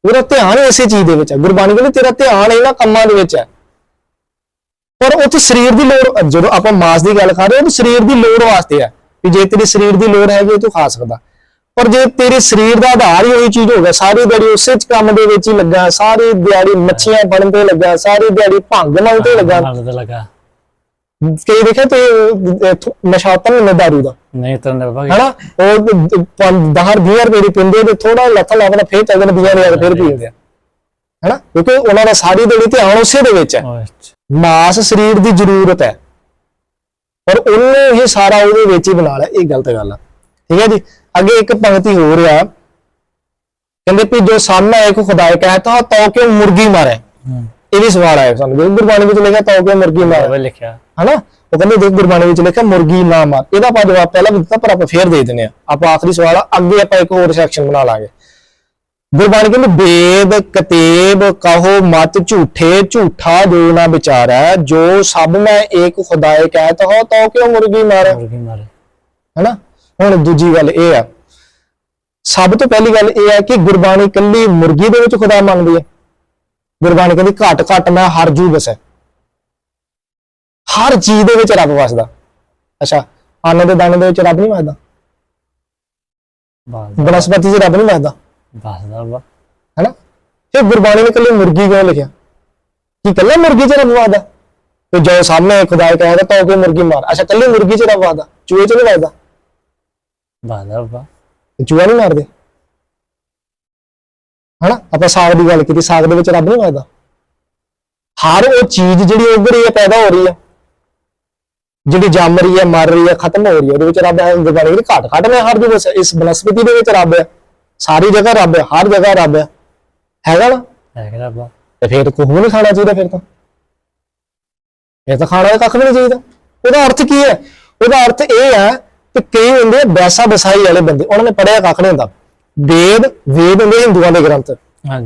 ਉਹਦਾ ਧਿਆਨ ਇਸੇ ਚੀਜ਼ ਦੇ ਵਿੱਚ ਹੈ ਗੁਰਬਾਣੀ ਕਹਿੰਦੀ ਤੇਰਾ ਧਿਆਨ ਇਹਨਾਂ ਕੰਮਾਂ ਦੇ ਵਿੱਚ ਹੈ ਪਰ ਉੱਥੇ ਸਰੀਰ ਦੀ ਲੋੜ ਜਦੋਂ ਆਪਾਂ ਮਾਸ ਦੀ ਗੱਲ ਕਰ ਰਹੇ ਹਾਂ ਤਾਂ ਸਰੀਰ ਦੀ ਲੋੜ ਵਾਸਤੇ ਹੈ ਕਿ ਜੇ ਤੇਰੀ ਸਰੀਰ ਦੀ ਲੋੜ ਹੈਗੀ ਤੂੰ ਖਾ ਸਕਦਾ। ਪਰ ਜੇ ਤੇਰੇ ਸਰੀਰ ਦਾ ਆਧਾਰ ਹੀ ਉਹੀ ਚੀਜ਼ ਹੋ ਗਿਆ ਸਾਰੀ ਦਿਹਾੜੀ ਉਸੇ ਚ ਕੰਮ ਦੇ ਵਿੱਚ ਹੀ ਲੱਗਾ ਸਾਰੀ ਦਿਹਾੜੀ ਮੱਛੀਆਂ ਫੜਨ ਤੇ ਲੱਗਾ ਸਾਰੀ ਦਿਹਾੜੀ ਭੰਗ ਮਲ ਤੇ ਲੱਗਾ ਤੇ ਲੱਗਾ। ਕਈ ਦੇਖਿਆ ਤੇ ਨਸ਼ਾ ਤਾਂ ਨਹੀਂ ਦਾਰੂ ਦਾ। ਨਹੀਂ ਤਾਂ ਬਾਬਾ ਹਨਾ? ਉਹ 10 20 ਰੁਪਏ ਦੀ ਪਿੰਦੇ ਤੇ ਥੋੜਾ ਲੱਥਾ ਲੱਗਦਾ ਫੇਰ ਚੱਲ 20 ਰੁਪਏ ਫੇਰ ਪੀਂਦੇ ਆ। ਹਨਾ? ਕਿਉਂਕਿ ਉਹਨਾਂ ਦਾ ਸਾਰੀ ਦਿਹਾੜੀ ਧਿਆਨ ਉਸੇ ਦੇ ਵਿੱਚ ਹੈ। ਮਾਸ ਸਰੀਰ ਦੀ ਜ਼ਰੂਰਤ ਹੈ। ਪਰ ਉਹਨੇ ਇਹ ਸਾਰਾ ਉਹਦੇ ਵਿੱਚ ਹੀ ਬਣਾ ਲਿਆ। ਇਹ ਗਲਤ ਗੱਲ ਆ। ਠੀਕ ਹੈ ਜੀ? ਅੱਗੇ ਇੱਕ ਪੰਕਤੀ ਹੋ ਰਿਹਾ ਕਹਿੰਦੇ ਵੀ ਜੋ ਸਾਹਮਣੇ ਇੱਕ ਖੁਦਾਏ ਕਹਤਾ ਤੋ ਕਿ ਮੁਰਗੀ ਮਾਰੇ? ਇਹ ਵੀ ਸਵਾਲ ਆਇਆ ਸਾਨੂੰ ਜੋ ਗੁਰਬਾਣੀ ਵਿੱਚ ਲਿਖਿਆ ਤੋ ਕਿ ਮੁਰਗੀ ਮਾਰੇ? ਬਾਬਾ ਲਿਖਿਆ। ਹਨਾ? ਉਹ ਕਹਿੰਦੇ ਦੇਖ ਗੁਰਬਾਣੀ ਵਿੱਚ ਲਿਖਿਆ ਮੁਰਗੀ ਨਾ ਮਾਰ। ਇਹਦਾ ਆਪਾਂ ਜਵਾਬ ਪਹਿਲਾਂ ਵੀ ਦਿੱਤਾ ਪਰ ਆਪਾਂ ਫੇਰ ਦੇ ਦਿੰਦੇ ਆ ਆਪਾਂ ਆਖਰੀ ਸਵਾਲ ਆ ਅੱਗੇ ਆਪਾਂ ਇੱਕ ਹੋਰ ਸੈਕਸ਼ਨ ਬਣਾ ਲਾਂਗੇ। ਗੁਰਬਾਣੀ ਕਹਿੰਦੇ ਵੇਦ ਕਤੇਬ ਕਹੋ ਮਤ ਝੂਠੇ ਝੂਠਾ ਜੋ ਨਾ ਵਿਚਾਰੈ ਜੋ ਸਭ ਮੈਂ ਏਕ ਖੁਦਾਏ ਕਹਿਤ ਹੋ ਤੋ ਕਿਉ ਮੁਰਗੀ ਮਾਰੇ? ਮੁਰਗੀ ਮਾਰੇ। ਹਨਾ? ਹੁਣ ਦੂਜੀ ਗੱਲ ਇਹ ਆ। ਸਭ ਤੋਂ ਪਹਿਲੀ ਗੱਲ ਇਹ ਹੈ ਕਿ ਗੁਰਬਾਣੀ ਕੱਲੀ ਮੁਰਗੀ ਦੇ ਵਿੱਚ ਖੁਦਾ ਮੰਨਦੀ ਹੈ। ਗੁਰਬਾਣੀ ਕਹਿੰਦੀ ਘਟ ਘਟ ਮੈਂ ਹਰ ਜੂ ਵਸੈ। ਹਰ ਚੀਜ਼ ਦੇ ਵਿੱਚ ਰੱਬ ਵਸਦਾ। ਅੱਛਾ ਅੰਨ ਦੇ ਦਾਣੇ ਦੇ ਵਿੱਚ ਰੱਬ ਨਹੀਂ ਵਸਦਾ? ਬਨਸਪਤੀ 'ਚ ਰੱਬ ਨਹੀਂ ਵਸਦਾ? ਬਾਸ ਦਾ ਬਾਬਾ ਹੈਨਾ? ਫਿਰ ਗੁਰਬਾਣੀ ਨੇ ਕੱਲੀ ਮੁਰਗੀ ਕਿਉਂ ਲਿਖਿਆ? ਕੀ ਕੱਲਾ ਮੁਰਗੀ 'ਚ ਰੱਬ ਵਸਦਾ? ਤੇ ਜੋ ਸਾਹਮਣੇ ਖੁਦਾ ਕਹਿੰਦਾ ਤਾਂ ਉਹ ਕੋਈ ਮੁਰਗੀ ਮਾਰ। ਅੱਛਾ ਕੱਲੀ ਮੁਰਗੀ 'ਚ ਰੱਬ ਵਸਦਾ। ਚੂਹੇ 'ਚ ਨਹੀਂ ਵਸਦਾ? ਬਾਸ ਦਾ ਬਾਬਾ ਤੇ ਚੂਹਾ ਨਹੀਂ ਮਾਰਦੇ? ਹਨਾ? ਆਪਾਂ ਸਾਗ ਦੀ ਗੱਲ ਕੀਤੀ ਸਾਗ ਦੇ ਵਿੱਚ ਰੱਬ ਨਹੀਂ ਵਸਦਾ ਹਰ ਉਹ ਚੀਜ਼ ਜਿਹੜੀ ਉੱਗ ਰਹੀ ਹੈ ਪੈਦਾ ਹੋ ਰਹੀ ਹੈ ਜਿਹੜੀ ਜੰਮ ਰਹੀ ਹੈ ਮਰ ਰਹੀ ਹੈ ਖਤਮ ਹੋ ਰਹੀ ਹੈ ਉਹਦੇ ਵਿੱਚ ਰੱਬ ਹੈ ਗੁਰਬਾਣੀ ਦੀ ਘਾਟ ਘਾਟ ਮੈਂ ਹਰ ਜਗ੍ਹਾ ਇਸ ਬਨਸਪਤੀ ਦੇ ਵਿੱਚ ਰੱਬ ਹੈ ਸਾਰੀ ਜਗ੍ਹਾ ਰੱਬ ਹੈ ਹਰ ਜਗ੍ਹਾ ਰੱਬ ਹੈ ਹੈਗਾ ਨਾ? ਹੈ ਕਿ ਬਾਬਾ ਤੇ ਫਿਰ ਵੀ ਨਹੀਂ ਖਾਣਾ ਚਾਹੀਦਾ ਫਿਰ ਤਾਂ। ਇਹ ਤਾਂ ਖਾਣਾ ਕੱਖ ਵੀ ਨਹੀਂ ਚਾਹੀਦਾ। ਉਹਦਾ ਅਰਥ ਕੀ ਹੈ? ਉਹਦਾ ਅਰਥ ਇਹ ਹੈ ਕਿ ਕਈ ਹੁੰਦੇ ਆ ਵੈਸਾ ਵਸਾਈ ਵਾਲੇ ਬੰਦੇ ਉਹਨਾਂ ਨੇ ਪੜਿਆ ਕੱਖ ਨਹੀਂ ਹੁੰਦਾ। ਵੇਦ ਵੇਦ ਹੁੰਦੇ ਹਿੰਦੂਆਂ ਦੇ ਗ੍ਰੰਥ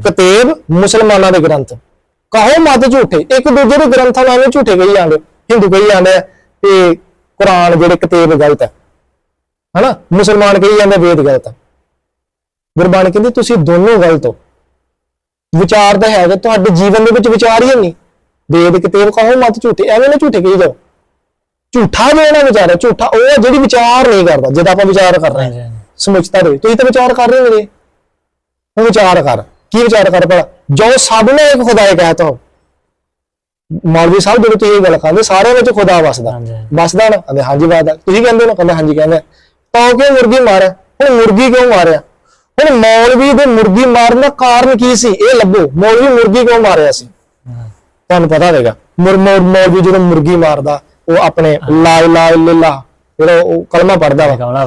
ਕਤੇਬ ਮੁਸਲਮਾਨਾਂ ਦੇ ਗ੍ਰੰਥ। ਕਹੋ ਮਤ ਝੂਠੇ ਇੱਕ ਦੂਜੇ ਦੇ ਗ੍ਰੰਥਾਂ ਨੂੰ ਐਵੇਂ ਝੂਠੇ ਕਹੀ ਜਾਂਦੇ ਹਿੰਦੂ ਕਹੀ ਜਾਂਦੇ ਕਿ ਕੁਰਾਨ ਜਿਹੜੇ ਕਤੇਬ ਗਲਤ ਹੈ ਹਨਾ? ਮੁਸਲਮਾਨ ਕਹੀ ਜਾਂਦੇ ਵੇਦ ਗਲਤ ਹੈ ਗੁਰਬਾਣੀ ਕਹਿੰਦੀ ਤੁਸੀਂ ਦੋਨੋਂ ਗਲਤ ਹੋ। ਵਿਚਾਰ ਤਾਂ ਹੈਗਾ ਤੁਹਾਡੇ ਜੀਵਨ ਦੇ ਵਿੱਚ ਵਿਚਾਰ ਹੀ ਨਹੀਂ। ਵੇਦ ਕਿਤਾਬ ਕਹੋ ਮਤ ਝੂਠੇ ਐਵੇਂ ਨਾ ਝੂਠੇ ਕਹੀ ਜਾਓ। ਝੂਠਾ ਜੋ ਨਾ ਵਿਚਾਰ ਹੈ ਝੂਠਾ ਉਹ ਜਿਹੜੀ ਵਿਚਾਰ ਨਹੀਂ ਕਰਦਾ ਜਿਹਦਾ ਆਪਾਂ ਵਿਚਾਰ ਕਰ ਰਹੇ ਹਾਂ। ਸਮਝਤਾ ਦੇ ਤੁਸੀਂ ਤਾਂ ਵਿਚਾਰ ਕਰ ਰਹੇ ਹੋਗੇ ਹੁਣ ਵਿਚਾਰ ਕਰ। ਕੀ ਵਿਚਾਰ ਕਰ ਭਲਾ? ਜੋ ਸਭ ਨੇ ਇੱਕ ਖੁਦਾ ਕਹਤਾ। ਮੌਲਵੀ ਸਾਹਿਬ ਜਦੋਂ ਤੁਸੀਂ ਇਹ ਗੱਲ ਕਰਦੇ ਸਾਰਿਆਂ ਵਿੱਚ ਖੁਦਾ ਵਸਦਾ। ਵਸਦਾ ਨਾ? ਕਹਿੰਦੇ ਹਾਂਜੀ ਵਸਦਾ। ਤੁਸੀਂ ਕਹਿੰਦੇ ਨਾ? ਕਹਿੰਦੇ ਹਾਂਜੀ ਕਹਿੰਦੇ। ਤਾਂ ਕਿ ਮੁਰਗੀ ਮਾਰਿਆ? ਹੁਣ ਮੁਰਗੀ ਕਿਉਂ ਮਾਰਿਆ? ਹੁਣ ਮੌਲਵੀ ਦੇ ਮੁਰਗੀ ਮਾਰਨ ਦਾ ਕਾਰਨ ਕੀ ਸੀ? ਇਹ ਲੱਭੋ। ਮੌਲਵੀ ਮੁਰਗੀ ਕਿਉਂ ਮਾਰਿਆ ਸੀ? ਤੁਹਾਨੂੰ ਪਤਾ ਹੋਵੇਗਾ। ਮੁਰਮੌਰ ਮੌਲਵੀ ਜਦੋਂ ਮੁਰਗੀ ਮਾਰਦਾ ਉਹ ਆਪਣੇ ਲਾ ਇਲਾ ਇਲਾ ਜਿਹੜਾ ਉਹ ਕਲਮਾ ਪੜਦਾ ਵਾ। ਕਲਮਾ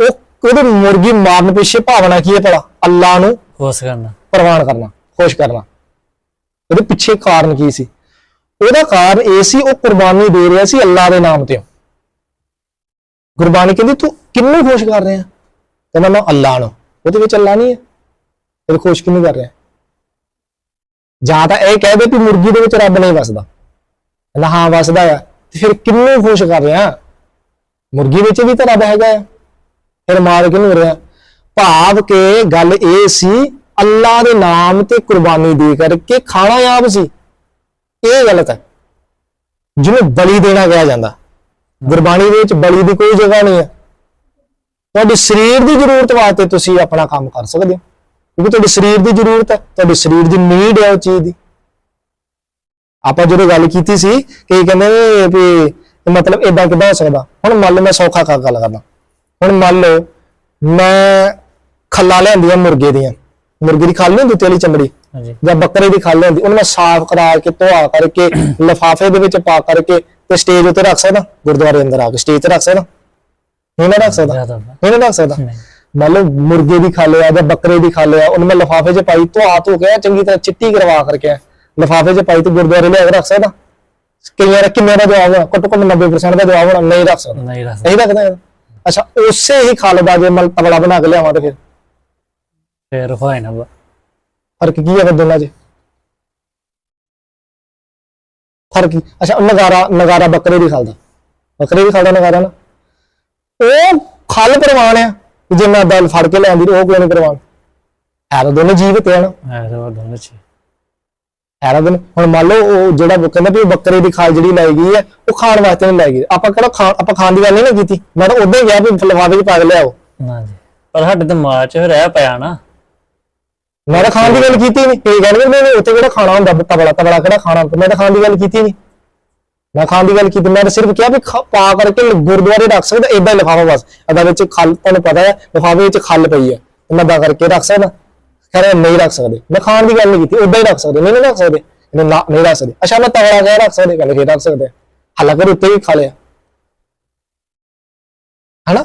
ਉਹ ਉਹਦੇ ਮੁਰਗੀ ਮਾਰਨ ਪਿੱਛੇ ਭਾਵਨਾ ਕੀ ਹੈ ਭਲਾ? ਅੱਲਾ ਨੂੰ ਖੁਸ਼ ਕਰਨਾ। ਪ੍ਰਵਾਨ ਕਰਨਾ ਖੁਸ਼ ਕਰਨਾ। ਉਹਦੇ ਪਿੱਛੇ ਕਾਰਨ ਕੀ ਸੀ? ਉਹਦਾ ਕਾਰਨ ਇਹ ਸੀ ਉਹ ਕੁਰਬਾਨੀ ਦੇ ਰਿਹਾ ਸੀ ਅੱਲਾ ਦੇ ਨਾਮ ਤੇ। ਗੁਰਬਾਣੀ ਕਹਿੰਦੀ ਤੂੰ ਕਿੰਨੂੰ ਖੁਸ਼ ਕਰ ਰਿਹਾ? ਕਹਿੰਦਾ ਮੈਂ ਅੱਲਾ ਨੂੰ। ਉਹਦੇ ਵਿੱਚ ਅੱਲਾ ਨਹੀਂ ਹੈ। ਇਹ ਖੁਸ਼ ਕਿੰਨੂੰ ਕਰ ਰਿਹਾ? ਜਾਂ ਤਾਂ ਇਹ ਕਹਿ ਦੇ ਕਿ ਮੁਰਗੀ ਦੇ ਵਿੱਚ ਰੱਬ ਨਹੀਂ ਵਸਦਾ। ਕਹਿੰਦਾ ਹਾਂ ਵਸਦਾ ਆ। ਤੇ ਫਿਰ ਕਿੰਨੂੰ ਖੁਸ਼ ਕਰ ਰਿਹਾ? ਮੁਰਗੀ ਵਿੱਚ ਵੀ ਤਾਂ ਰੱਬ ਹੈਗਾ ਆ। ਫਿਰ ਮਾਰ ਕਿਹਨੂੰ ਰਿਹਾ ਭਾਵ ਕਿ ਗੱਲ ਇਹ ਸੀ ਅੱਲਾ ਦੇ ਨਾਮ ਤੇ ਕੁਰਬਾਨੀ ਦੇ ਕਰਕੇ ਖਾਣਾ ਆਪ ਸੀ। ਇਹ ਗਲਤ ਹੈ। ਜਿਹਨੂੰ ਬਲੀ ਦੇਣਾ ਕਿਹਾ ਜਾਂਦਾ। ਗੁਰਬਾਣੀ ਦੇ ਵਿੱਚ ਬਲੀ ਦੀ ਕੋਈ ਜਗ੍ਹਾ ਨਹੀਂ ਹੈ। ਤੁਹਾਡੇ ਸਰੀਰ ਦੀ ਜ਼ਰੂਰਤ ਵਾਸਤੇ ਤੁਸੀਂ ਆਪਣਾ ਕੰਮ ਕਰ ਸਕਦੇ ਹੋ। ਕਿਉਂਕਿ ਤੁਹਾਡੇ ਸਰੀਰ ਦੀ ਜ਼ਰੂਰਤ ਹੈ, ਤੁਹਾਡੇ ਸਰੀਰ ਦੀ ਨੀਡ ਹੈ ਉਹ ਚੀਜ਼ ਦੀ। ਆਪਾਂ ਜਦੋਂ ਗੱਲ ਕੀਤੀ ਸੀ ਕਿ ਕਹਿੰਦੇ ਵੀ ਮਤਲਬ ਇਦਾਂ ਕਿਦਾਂ ਹੋ ਸਕਦਾ। ਹੁਣ ਮੰਨ ਲਓ ਮੈਂ ਸੌਖਾ ਕਾ, ਗੱਲ ਕਰਦਾ। ਹੁਣ ਮੰਨ ਲਓ ਮੈਂ ਖੱਲਾ ਲਿਆਂਦੀਆਂ ਮੁਰਗੇ ਦੀਆਂ। ਮੁਰਗੇ ਦੀ ਖੱਲ ਨਹੀਂ ਹੁੰਦੀ ਉੱਤੇ ਵਾਲੀ ਚਮੜੀ? ਹਾਂਜੀ। ਜਾਂ ਬੱਕਰੇ ਦੀ ਖੱਲ ਹੁੰਦੀ ਉਹਨੂੰ ਮੈਂ ਸਾਫ਼ ਕਰਾ ਕੇ ਧੋਆ ਕਰਕੇ ਲਫਾਫੇ ਦੇ ਵਿੱਚ ਪਾ ਕਰਕੇ ਤੇ ਸਟੇਜ ਉੱਤੇ ਰੱਖ ਸਕਦਾ ਗੁਰਦੁਆਰੇ ਅੰਦਰ ਆ ਕੇ। ਸਟੇਜ ਤੇ ਰੱਖ ਸਕਦਾ? ਨਹੀਂ ਨਾ ਰੱਖ ਸਕਦਾ? ਨਹੀਂ ਨਾ ਰੱਖ ਸਕਦਾ? ਮੰਨ ਲਓ ਮੁਰਗੇ ਦੀ ਖੱਲ ਆ ਜਾਂ ਬੱਕਰੇ ਦੀ ਖੱਲ ਆ ਉਹਨੂੰ ਮੈਂ ਲਫਾਫੇ 'ਚ ਪਾਈ ਧੋਆ ਧੋ ਕੇ ਚੰਗੀ ਤਰ੍ਹਾਂ ਚਿੱਟੀ ਕਰਵਾ ਕਰਕੇ ਲਫਾਫੇ 'ਚ ਪਾਈ ਤੇ ਗੁਰਦੁਆਰੇ ਲਿਆ ਕੇ ਰੱਖ ਸਕਦਾ? ਕਈਆਂ ਦਾ ਕਿੰਨੇ ਦਾ ਜਵਾਬ ਹੋਣਾ? ਘੱਟੋ ਘੱਟ 90% ਦਾ ਜਵਾਬ ਹੋਣਾ ਨਹੀਂ ਰੱਖ ਸਕਦਾ। ਨਹੀਂ ਰੱਖਦਾ। ਅੱਛਾ ਉਸੇ ਹੀ ਖੱਲ ਦਾ ਜੇ ਮੈਂ ਤਬਲਾ ਬਣਾ ਕੇ ਲਿਆਵਾਂ ਤੇ ਫਿਰ। ਫੇਰ ਹੋਏ ਨਾ ਬਾਬਾ ਫ਼ਰਕ ਕੀ ਹੈ ਫਿਰ ਦੋਨਾਂ 'ਚ? ਫ਼ਰਕ ਕੀ? ਅੱਛਾ ਨਗਾਰਾ ਨਗਾਰਾ ਬੱਕਰੇ ਦੀ ਖਾਲਦਾ। ਬੱਕਰੇ ਦੀ ਖਾਲਦਾ ਨਗਾਰਾ ਨਾ? ਉਹ ਖਲ ਪ੍ਰਵਾਨ ਆ ਜੇ ਮੈਂ ਦਲ ਫੜ ਕੇ ਲੈਂਦੀ ਉਹ ਕੋਈ ਨਹੀਂ ਪ੍ਰਵਾਨ? ਹੈ ਤਾਂ ਦੋਨੇ ਜੀਵ ਤੇ ਹਨ ਹੈ ਤਾਂ ਦੋਨੋਂ ਚ ਹੈ ਦੋਨੇ। ਹੁਣ ਮੰਨ ਲਓ ਉਹ ਜਿਹੜਾ ਉਹ ਕਹਿੰਦਾ ਵੀ ਉਹ ਬੱਕਰੇ ਦੀ ਖਾਲ ਜਿਹੜੀ ਲਾਈ ਗਈ ਹੈ ਉਹ ਖਾਣ ਵਾਸਤੇ ਨਹੀਂ ਲਾਈ ਗਈ। ਆਪਾਂ ਕਿਹੜਾ ਖਾਣ ਆਪਾਂ ਖਾਣ ਦੀ ਗੱਲ ਨਹੀਂ ਨਾ ਕੀਤੀ। ਮੈਂ ਤਾਂ ਉਦਾਂ ਹੀ ਗਿਆ ਵੀ ਲਿਫਾਫੇ 'ਚ ਪਾ ਕੇ ਲਿਆਓ। ਨਾ ਜੀ। ਪਰ ਸਾਡੇ ਦਿਮਾਗ 'ਚ ਰਹਿ ਪਿਆ ਨਾ। ਮੈਂ ਤਾਂ ਖਾਣ ਦੀ ਗੱਲ ਕੀਤੀ ਨਹੀਂ। ਕਈ ਕਹਿੰਦੇ ਨੇ ਉੱਥੇ ਕਿਹੜਾ ਖਾਣਾ ਹੁੰਦਾ? ਤਬਲਾ ਤਬਲਾ ਕਿਹੜਾ ਖਾਣਾ ਮੈਂ ਤਾਂ ਖਾਣ ਦੀ ਗੱਲ ਕੀਤੀ ਨਹੀਂ। ਮੈਂ ਖਾਣ ਦੀ ਗੱਲ ਕੀਤੀ। ਮੈਂ ਤਾਂ ਸਿਰਫ ਕਿਹਾ ਵੀ ਪਾ ਕਰਕੇ ਗੁਰਦੁਆਰੇ ਰੱਖ ਸਕਦਾ। ਇਦਾਂ ਹੀ ਲਿਫਾਫਾ ਬਸ। ਅਦਾ ਵਿੱਚ ਖਲ ਤੁਹਾਨੂੰ ਪਤਾ ਹੈ ਲਿਫਾਫੇ ਵਿੱਚ ਖਲ ਪਈ ਹੈ। ਮੈਂ ਦਾ ਕਰਕੇ ਰੱਖ ਸਕਦਾ। ਖੈਰ ਨਹੀਂ ਰੱਖ ਸਕਦੇ। ਮੈਂ ਖਾਣ ਦੀ ਗੱਲ ਨਹੀਂ ਕੀਤੀ ਉਦਾਂ ਹੀ ਰੱਖ ਸਕਦੇ ਨਹੀਂ ਨਹੀਂ ਰੱਖ ਸਕਦੇ। ਇਹਨੂੰ ਨਾ ਨਹੀਂ ਰੱਖ ਸਕਦੇ। ਅੱਛਾ ਮੈਂ ਤਵਲਾ ਕਹਿ ਰੱਖ ਸਕਦੇ ਕਹਿੰਦੇ ਫੇਰ ਰੱਖ ਸਕਦੇ ਹਾਲਾਂਕਿ ਉੱਤੇ ਵੀ ਖਾ ਲਿਆ। ਹਨਾ?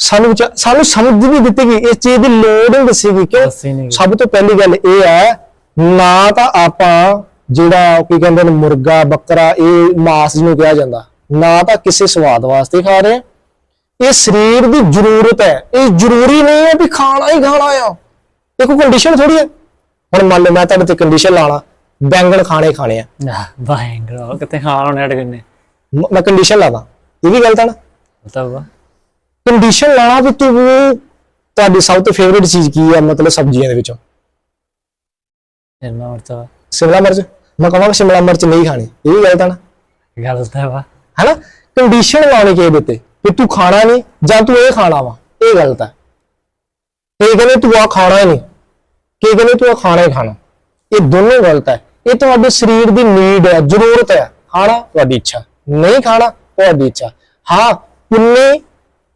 ਸਾਨੂੰ ਸਾਨੂੰ ਸਮਝ ਵੀ ਦਿੱਤੀ ਗਈ ਇਸ ਚੀਜ਼ ਦੀ ਲੋੜ ਨਹੀਂ ਦੱਸੀ ਗਈ ਗਈ। ਸਭ ਤੋਂ ਪਹਿਲੀ ਗੱਲ ਇਹ ਹੈ ਨਾ ਤਾਂ ਆਪਾਂ ਜਿਹੜਾ ਕੀ ਕਹਿੰਦੇ ਨੇ ਮੁਰਗਾ ਬੱਕਰਾ ਇਹ ਮਾਸ ਜਿਹਨੂੰ ਕਿਹਾ ਜਾਂਦਾ ਨਾ ਤਾਂ ਕਿਸੇ ਸਵਾਦ ਵਾਸਤੇ ਖਾ ਰਹੇ ਇਹ ਸਰੀਰ ਦੀ ਜ਼ਰੂਰਤ ਹੈ। ਇਹ ਜ਼ਰੂਰੀ ਨਹੀਂ ਹੈ ਵੀ ਖਾਣਾ ਹੀ ਖਾਣਾ ਆ। ਇਹ ਕੋਈ ਕੰਡੀਸ਼ਨ ਥੋੜੀ ਹੈ। ਹੁਣ ਮੰਨ ਲਓ ਮੈਂ ਤੁਹਾਡੇ ਤੇ ਕੰਡੀਸ਼ਨ ਲਾਣਾ ਬੈਂਗਣ ਖਾਣੇ ਖਾਣੇ ਆ। ਬਾਇੰਗਰ ਕਿਤੇ ਖਾਣ ਹੋਣੇ ਅੜ ਗਏ ਮ- ਕੰਡੀਸ਼ਨ ਲਾਦਾ ਇਹ ਵੀ ਗਲਤ ਹੈ ਨਾ। ਮਤਲਬ ਕੰਡੀਸ਼ਨ ਲਾਣਾ ਵੀ ਤੂੰ ਤੁਹਾਡੀ ਸਭ ਤੋਂ ਫੇਵਰਿਟ ਚੀਜ਼ ਕੀ ਹੈ ਮਤਲਬ ਸਬਜ਼ੀਆਂ ਦੇ ਵਿੱਚੋਂ? ਇਹਨਾਂ ਮਰਤਾ ਸ਼ਿਮਲਾ ਮਿਰਚ? ਮੈਂ ਕਹਾਂਗਾ ਸ਼ਿਮਲਾ ਮਿਰਚ ਨਹੀਂ ਖਾਣੀ। ਇਹ ਵੀ ਗਲਤ ਹੈ ਨਾ। ਗੱਲ ਤਾਂ ਵਾ। ਹੈਨਾ? ਕੰਡੀਸ਼ਨ ਲਾਉਣੀ ਕਿਸੇ ਦੇ ਉੱਤੇ ਕਿ ਤੂੰ ਖਾਣਾ ਨਹੀਂ ਜਾਂ ਤੂੰ ਇਹ ਖਾਣਾ ਵਾ। ਇਹ ਗਲਤ ਹੈ ਇਹ ਕਹਿੰਦੇ ਤੂੰ ਆ ਖਾਣਾ ਹੀ ਨਹੀਂ। ਕਿ ਕਹਿੰਦੇ ਤੂੰ ਖਾਣਾ ਹੀ ਖਾਣਾ। ਇਹ ਦੋਨੋਂ ਗਲਤ ਹੈ। ਇਹ ਤੁਹਾਡੇ ਸਰੀਰ ਦੀ ਨੀਡ ਹੈ, ਜ਼ਰੂਰਤ ਹੈ। ਖਾਣਾ ਤੁਹਾਡੀ ਇੱਛਾ। ਨਹੀਂ ਖਾਣਾ, ਤੁਹਾਡੀ ਇੱਛਾ। ਹਾਂ, ਪੁੰਨੇ,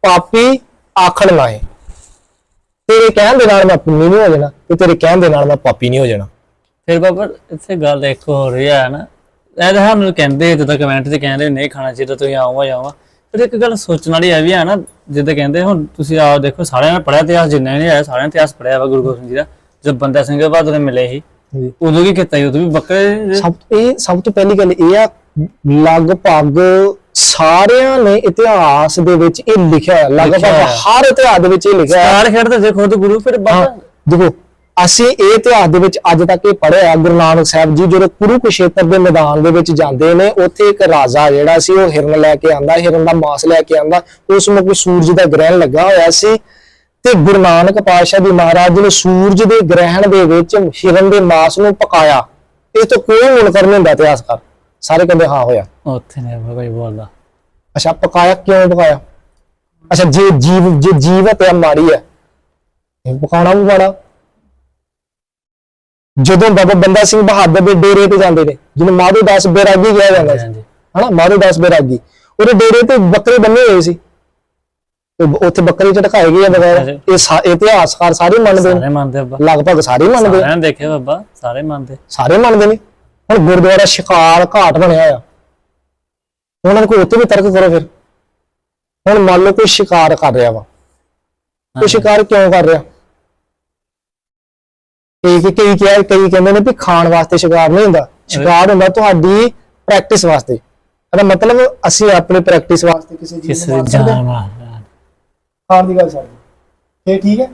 ਪਾਪੀ, ਆਖਣ ਲਾਏ ਤੇਰੇ ਕਹਿਣ ਦੇ ਨਾਲ ਮੈਂ ਪੁੰਨੀ ਨਹੀਂ ਹੋ ਜਾਣਾ ਤੇ ਤੇਰੇ ਕਹਿਣ ਦੇ ਨਾਲ ਮੈਂ ਪਾਪੀ ਨਹੀਂ ਹੋ ਜਾਣਾ। ਫਿਰ ਬਾਬਾ, ਇੱਥੇ ਗੱਲ ਇੱਕ ਹੋ ਰਹੀ ਹੈ ਨਾ। ਇਹ ਤਾਂ ਸਾਨੂੰ ਕਹਿੰਦੇ, ਜਦੋਂ ਕਮੈਂਟ 'ਚ ਕਹਿੰਦੇ ਨਹੀਂ ਖਾਣਾ ਚਾਹੀਦਾ, ਤੁਸੀਂ ਆਓ ਜਾਓ ਫਿਰ ਇੱਕ ਗੱਲ ਸੋਚਣ ਵਾਲੀ ਇਹ ਵੀ ਹੈ ਨਾ, ਜਿੱਦਾਂ ਕਹਿੰਦੇ ਹੁਣ ਤੁਸੀਂ ਆਓ, ਦੇਖੋ, ਸਾਰਿਆਂ ਨੇ ਪੜਿਆ ਇਤਿਹਾਸ, ਜਿੰਨੇ ਨੇ ਆਇਆ ਸਾਰਿਆਂ ਨੇ ਇਤਿਹਾਸ ਪੜਿਆ ਵਾ ਗੁਰੂ ਗੋਬਿੰਦ ਜੀ ਦਾ। ਜਦ ਬੰਦਾ ਸਿੰਘ ਬਹਾਦਰ ਨੇ ਮਿਲੇ ਸੀ ਜੀ। ਉਦੋਂ ਕੀ ਕੀਤਾ ਸੀ? ਉਦੋਂ ਵੀ ਬੱਕਰੇ ਸਭ ਇਹ ਸਭ ਤੋਂ ਪਹਿਲੀ ਗੱਲ ਇਹ ਆ ਲਗਭਗ ਸਾਰਿਆਂ ਨੇ ਇਤਿਹਾਸ ਦੇ ਵਿੱਚ ਇਹ ਲਿਖਿਆ ਹੈ। ਲਗਭਗ। ਹਰ ਇਤਿਹਾਸ ਦੇ ਵਿੱਚ ਇਹ ਲਿਖਿਆ ਹੈ। ਸਟਾਰ ਖੇਡਦੇ ਸੀ ਖੁਦ ਗੁਰੂ ਫਿਰ ਹਾਂ, ਬਾਬਾ। ਦੇਖੋ ਅਸੀਂ ਇਹ ਇਤਿਹਾਸ ਦੇ ਵਿੱਚ ਅੱਜ ਤੱਕ ਇਹ ਪੜ੍ਹਿਆ ਗੁਰੂ ਨਾਨਕ ਸਾਹਿਬ ਜੀ ਜਦੋਂ ਕੁਰੂਕਸ਼ੇਤਰ ਦੇ ਮੈਦਾਨ ਦੇ ਵਿੱਚ ਜਾਂਦੇ ਨੇ ਉੱਥੇ ਇੱਕ ਰਾਜਾ ਜਿਹੜਾ ਸੀ ਉਹ ਹਿਰਨ ਲੈ ਕੇ ਆਂਦਾ ਹਿਰਨ ਦਾ ਮਾਸ ਲੈ ਕੇ ਆਂਦਾ ਉਸ ਨੂੰ ਕੋਈ ਸੂਰਜ ਦਾ ਗ੍ਰਹਿਣ ਲੱਗਾ ਹੋਇਆ ਸੀ। ਤੇ ਗੁਰੂ ਨਾਨਕ ਪਾਤਸ਼ਾਹ ਜੀ ਮਹਾਰਾਜ ਨੇ ਸੂਰਜ ਦੇ ਗ੍ਰਹਿਣ ਦੇ ਵਿੱਚ ਹਿਰਨ ਦੇ ਮਾਸ ਨੂੰ ਪਕਾਇਆ। ਇਹ ਤੋਂ ਕੋਈ ਮੁਨਕਰ ਨਹੀਂ ਹੁੰਦਾ ਇਤਿਹਾਸਕਾਰ ਸਾਰੇ ਕਹਿੰਦੇ ਹਾਂ ਹੋਇਆ। ਉੱਥੇ ਨੇ ਬਾਬਾ ਕੋਈ ਬੋਲਦਾ। ਅੱਛਾ ਪਕਾਇਆ ਕਿਉਂ ਪਕਾਇਆ? ਅੱਛਾ ਜੇ ਜੀਵ ਜੇ ਜੀਵਤ ਹੈ ਮਾੜੀ ਹੈ ਇਹ ਪਕਾਉਣਾ ਵੀ ਬੜਾ ਜਦੋਂ ਬਾਬਾ ਬੰਦਾ ਸਿੰਘ ਬਹਾਦਰ ਦੇ ਡੇਰੇ ਤੇ ਜਾਂਦੇ ਨੇ ਜਿਹਨੂੰ ਮਾਧੋ ਦਾਸ ਬੈਰਾਗੀ ਕਿਹਾ ਜਾਂਦਾ ਸੀ। ਹਨਾ ਮਾਧੋ ਦਾਸ ਬੈਰਾਗੀ। ਉਹਦੇ ਡੇਰੇ ਤੇ ਬੱਕਰੇ ਬੰਨੇ ਹੋਏ ਸੀ। ਤੇ ਉੱਥੇ ਬੱਕਰੇ ਝਟਕਾਏ ਗਏ ਆ ਵਗੈਰਾ ਹਾਂਜੀ। ਇਹ ਸਾ- ਇਤਿਹਾਸਕਾਰ ਸਾਰੇ ਮੰਨਦੇ ਨੇ। ਸਾਰੇ ਮੰਨਦੇ ਬਾਬਾ। ਲਗਭਗ ਸਾਰੇ ਮੰਨਦੇ। ਸਾਰਿਆਂ ਨੇ ਦੇਖਿਆ ਬਾਬਾ ਸਾਰੇ ਮੰਨਦੇ। ਸਾਰੇ ਮੰਨਦੇ ਨੇ। ਹੁਣ ਗੁਰਦੁਆਰਾ ਸ਼ਿਕਾਰ ਘਾਟ ਬਣਿਆ ਆ। ਉਹਨਾਂ ਨੂੰ ਕੋਈ ਉੱਥੇ ਵੀ ਤਰਕ ਕਰੋ ਫਿਰ। ਹੁਣ ਮੰਨ ਲਓ ਕੋਈ ਸ਼ਿਕਾਰ ਕਰ ਰਿਹਾ ਵਾ। ਕੋਈ ਸ਼ਿਕਾਰ ਕਿਉਂ ਕਰ ਰਿਹਾ? ਕਈ ਕਈ ਕਈ ਕਿਹਾ ਕਈ ਕਹਿੰਦੇ ਨੇ ਵੀ ਖਾਣ ਵਾਸਤੇ ਸ਼ਿਕਾਰ ਨਹੀਂ ਹੁੰਦਾ। ਸ਼ਿਕਾਰ ਹੁੰਦਾ ਤੁਹਾਡੀ ਪ੍ਰੈਕਟਿਸ ਵਾਸਤੇ। ਇਹਦਾ ਮਤਲਬ ਅਸੀਂ ਆਪਣੀ ਪ੍ਰੈਕਟਿਸ ਵਾਸਤੇ ਕਿਸੇ ਚੀਜ਼ ਕਿਸੇ ਨੂੰ ਮਾਰ ਸਕਦੇ ਹਾਂ? ਜਾਨ ਮਾਰ ਖਾਣ ਦੀ ਗੱਲ ਸਾਡੀ ਇਹ ਠੀਕ ਹੈ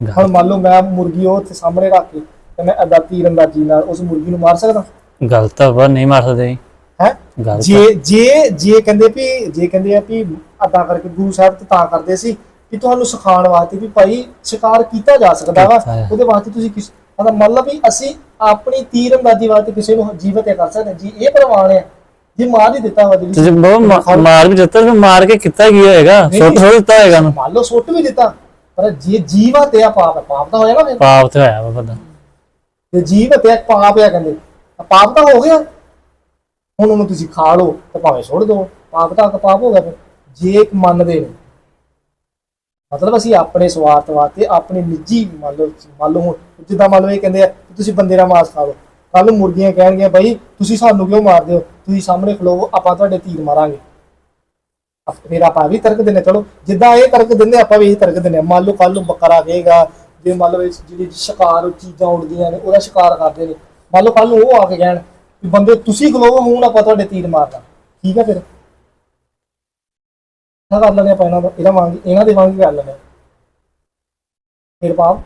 ਹੁਣ ਮੰਨ ਲਓ ਮੈਂ ਮੁਰਗੀ ਉਹ ਸਾਹਮਣੇ ਰੱਖ ਕੇ ਤੇ ਮੈਂ ਅਦਾ ਤੀਰ ਅੰਦਾਜ਼ੀ ਨਾਲ ਉਸ ਮੁਰਗੀ ਨੂੰ ਮਾਰ ਸਕਦਾ ਗਲਤ ਆ ਬਾਬਾ ਨਹੀਂ ਮਾਰ ਸਕਦੇ ਜੀ। ਹੈ ਜੇ ਜੇ ਜੇ ਕਹਿੰਦੇ ਵੀ ਜੇ ਕਹਿੰਦੇ ਆ ਵੀ ਅਦਾ ਕਰਕੇ ਗੁਰੂ ਸਾਹਿਬ ਤੇ ਤਾਂ ਕਰਦੇ ਸੀ ਕਿ ਤੁਹਾਨੂੰ ਸਿਖਾਉਣ ਵਾਸਤੇ ਵੀ ਭਾਈ ਸ਼ਿਕਾਰ ਕੀਤਾ ਜਾ ਸਕਦਾ ਵਾ। ਉਹਦੇ ਵਾਸਤੇ ਤੁਸੀਂ ਕਿਸ ਮਤਲਬ ਵੀ ਅਸੀਂ ਆਪਣੀ ਤੀਰ ਅੰਦਾਜ਼ੀ ਵਾਸਤੇ ਕਿਸੇ ਨੂੰ ਜੀਵਤ ਕਰ ਸਕਦੇ। ਜੀ ਇਹ ਪ੍ਰਮਾਣ ਹੈ ਜੇ ਮਾਰ ਹੀ ਦਿੱਤਾ ਵਾ ਤੇ ਜਿਹੜੀ ਜੇ ਬਾਬਾ ਮਾ- ਮਾਰ ਵੀ ਦਿੱਤਾ ਤੇ ਮਾਰ ਕੇ ਕੀਤਾ ਕੀ ਹੋਏਗਾ? ਨਹੀਂ, ਸੁੱਟ ਸੁੱਟ ਦਿੱਤਾ ਹੋਏਗਾ ਮੰਨ ਲਓ ਸੁੱਟ ਵੀ ਦਿੱਤਾ ਪਰ ਜੇ ਜੀਵਤ ਹੈ ਪਾਪ ਹੈ ਪਾਪ ਤਾਂ ਨਾ ਫਿਰ। ਪਾਪ ਤੇ ਹੋਇਆ ਬਾਬਾ ਦਾ ਤੇ ਜੀਵਤ ਹੈ ਪਾਪ ਹੈ ਕਹਿੰਦੇ ਤਾਂ ਪਾਪ ਤਾਂ ਹੋ ਗਿਆ। ਹੁਣ ਉਹਨੂੰ ਤੁਸੀਂ ਖਾ ਲਓ ਤਾਂ ਭਾਵੇਂ ਸੁੱਟ ਦਿਓ ਪਾਪ ਤਾਂ ਇੱਕ ਪਾਪ ਹੋ ਗਿਆ ਫਿਰ। ਜੇ ਇੱਕ ਮੰਨਦੇ ਨੇ ਮਤਲਬ ਅਸੀਂ ਆਪਣੇ ਸਵਾਰਥ ਵਾਸਤੇ ਆਪਣੀ ਨਿੱਜੀ ਮੰਨ ਲਓ ਮੰਨ ਲਓ ਜਿੱਦਾਂ ਮੰਨ ਲਓ ਇਹ ਕਹਿੰਦੇ ਆ ਤੁਸੀਂ ਬੰਦੇ ਦਾ ਮਾਸ ਖਾ ਲਓ। ਕੱਲ ਮੁਰਗੀਆਂ ਕਹਿਣਗੀਆਂ, ਬਾਈ, ਤੁਸੀਂ ਸਾਨੂੰ ਕਿਉਂ ਮਾਰਦੇ ਹੋ? ਤੁਸੀਂ ਸਾਹਮਣੇ ਖਲੋਵੋ, ਆਪਾਂ ਤੁਹਾਡੇ ਤੀਰ ਮਾਰਾਂਗੇ। ਅਪ- ਫਿਰ ਆਪਾਂ ਵੀ ਤਰਕ ਦਿੰਦੇ ਚਲੋ, ਜਿੱਦਾਂ ਇਹ ਤਰਕ ਦਿੰਦੇ ਆਪਾਂ ਵੀ ਇਹ ਤਰਕ ਦਿੰਦੇ ਹਾਂ। ਮੰਨ ਲਓ ਕੱਲ ਨੂੰ ਬੱਕਰਾ ਕਹੇਗਾ, ਜੇ ਮੰਨ ਲਓ ਜਿਹੜੀ ਸ਼ਿਕਾਰ ਚੀਜ਼ਾਂ ਉੱਡਦੀਆਂ ਨੇ, ਉਹਦਾ ਸ਼ਿਕਾਰ ਕਰਦੇ ਨੇ। ਮੰਨ ਲਓ ਕੱਲ ਨੂੰ ਉਹ ਆ ਕੇ ਕਹਿਣ ਵੀ ਬੰਦੇ, ਤੁਸੀਂ ਖਲੋਵੋ, ਹੁਣ ਆਪਾਂ ਤੁਹਾਡੇ ਤੀਰ ਮਾਰਦਾ। ਠੀਕ ਆ ਫਿਰ? ਨਾ ਕਰ ਲੈਂਦੇ ਆਪਾਂ ਇਹਨਾਂ ਦਾ ਇਹਦਾ ਵਾਂਗ, ਇਹਨਾਂ ਦੇ ਵਾਂਗ ਹੀ ਕਰ ਲੈਂਦੇ ਫਿਰ ਪਾਪ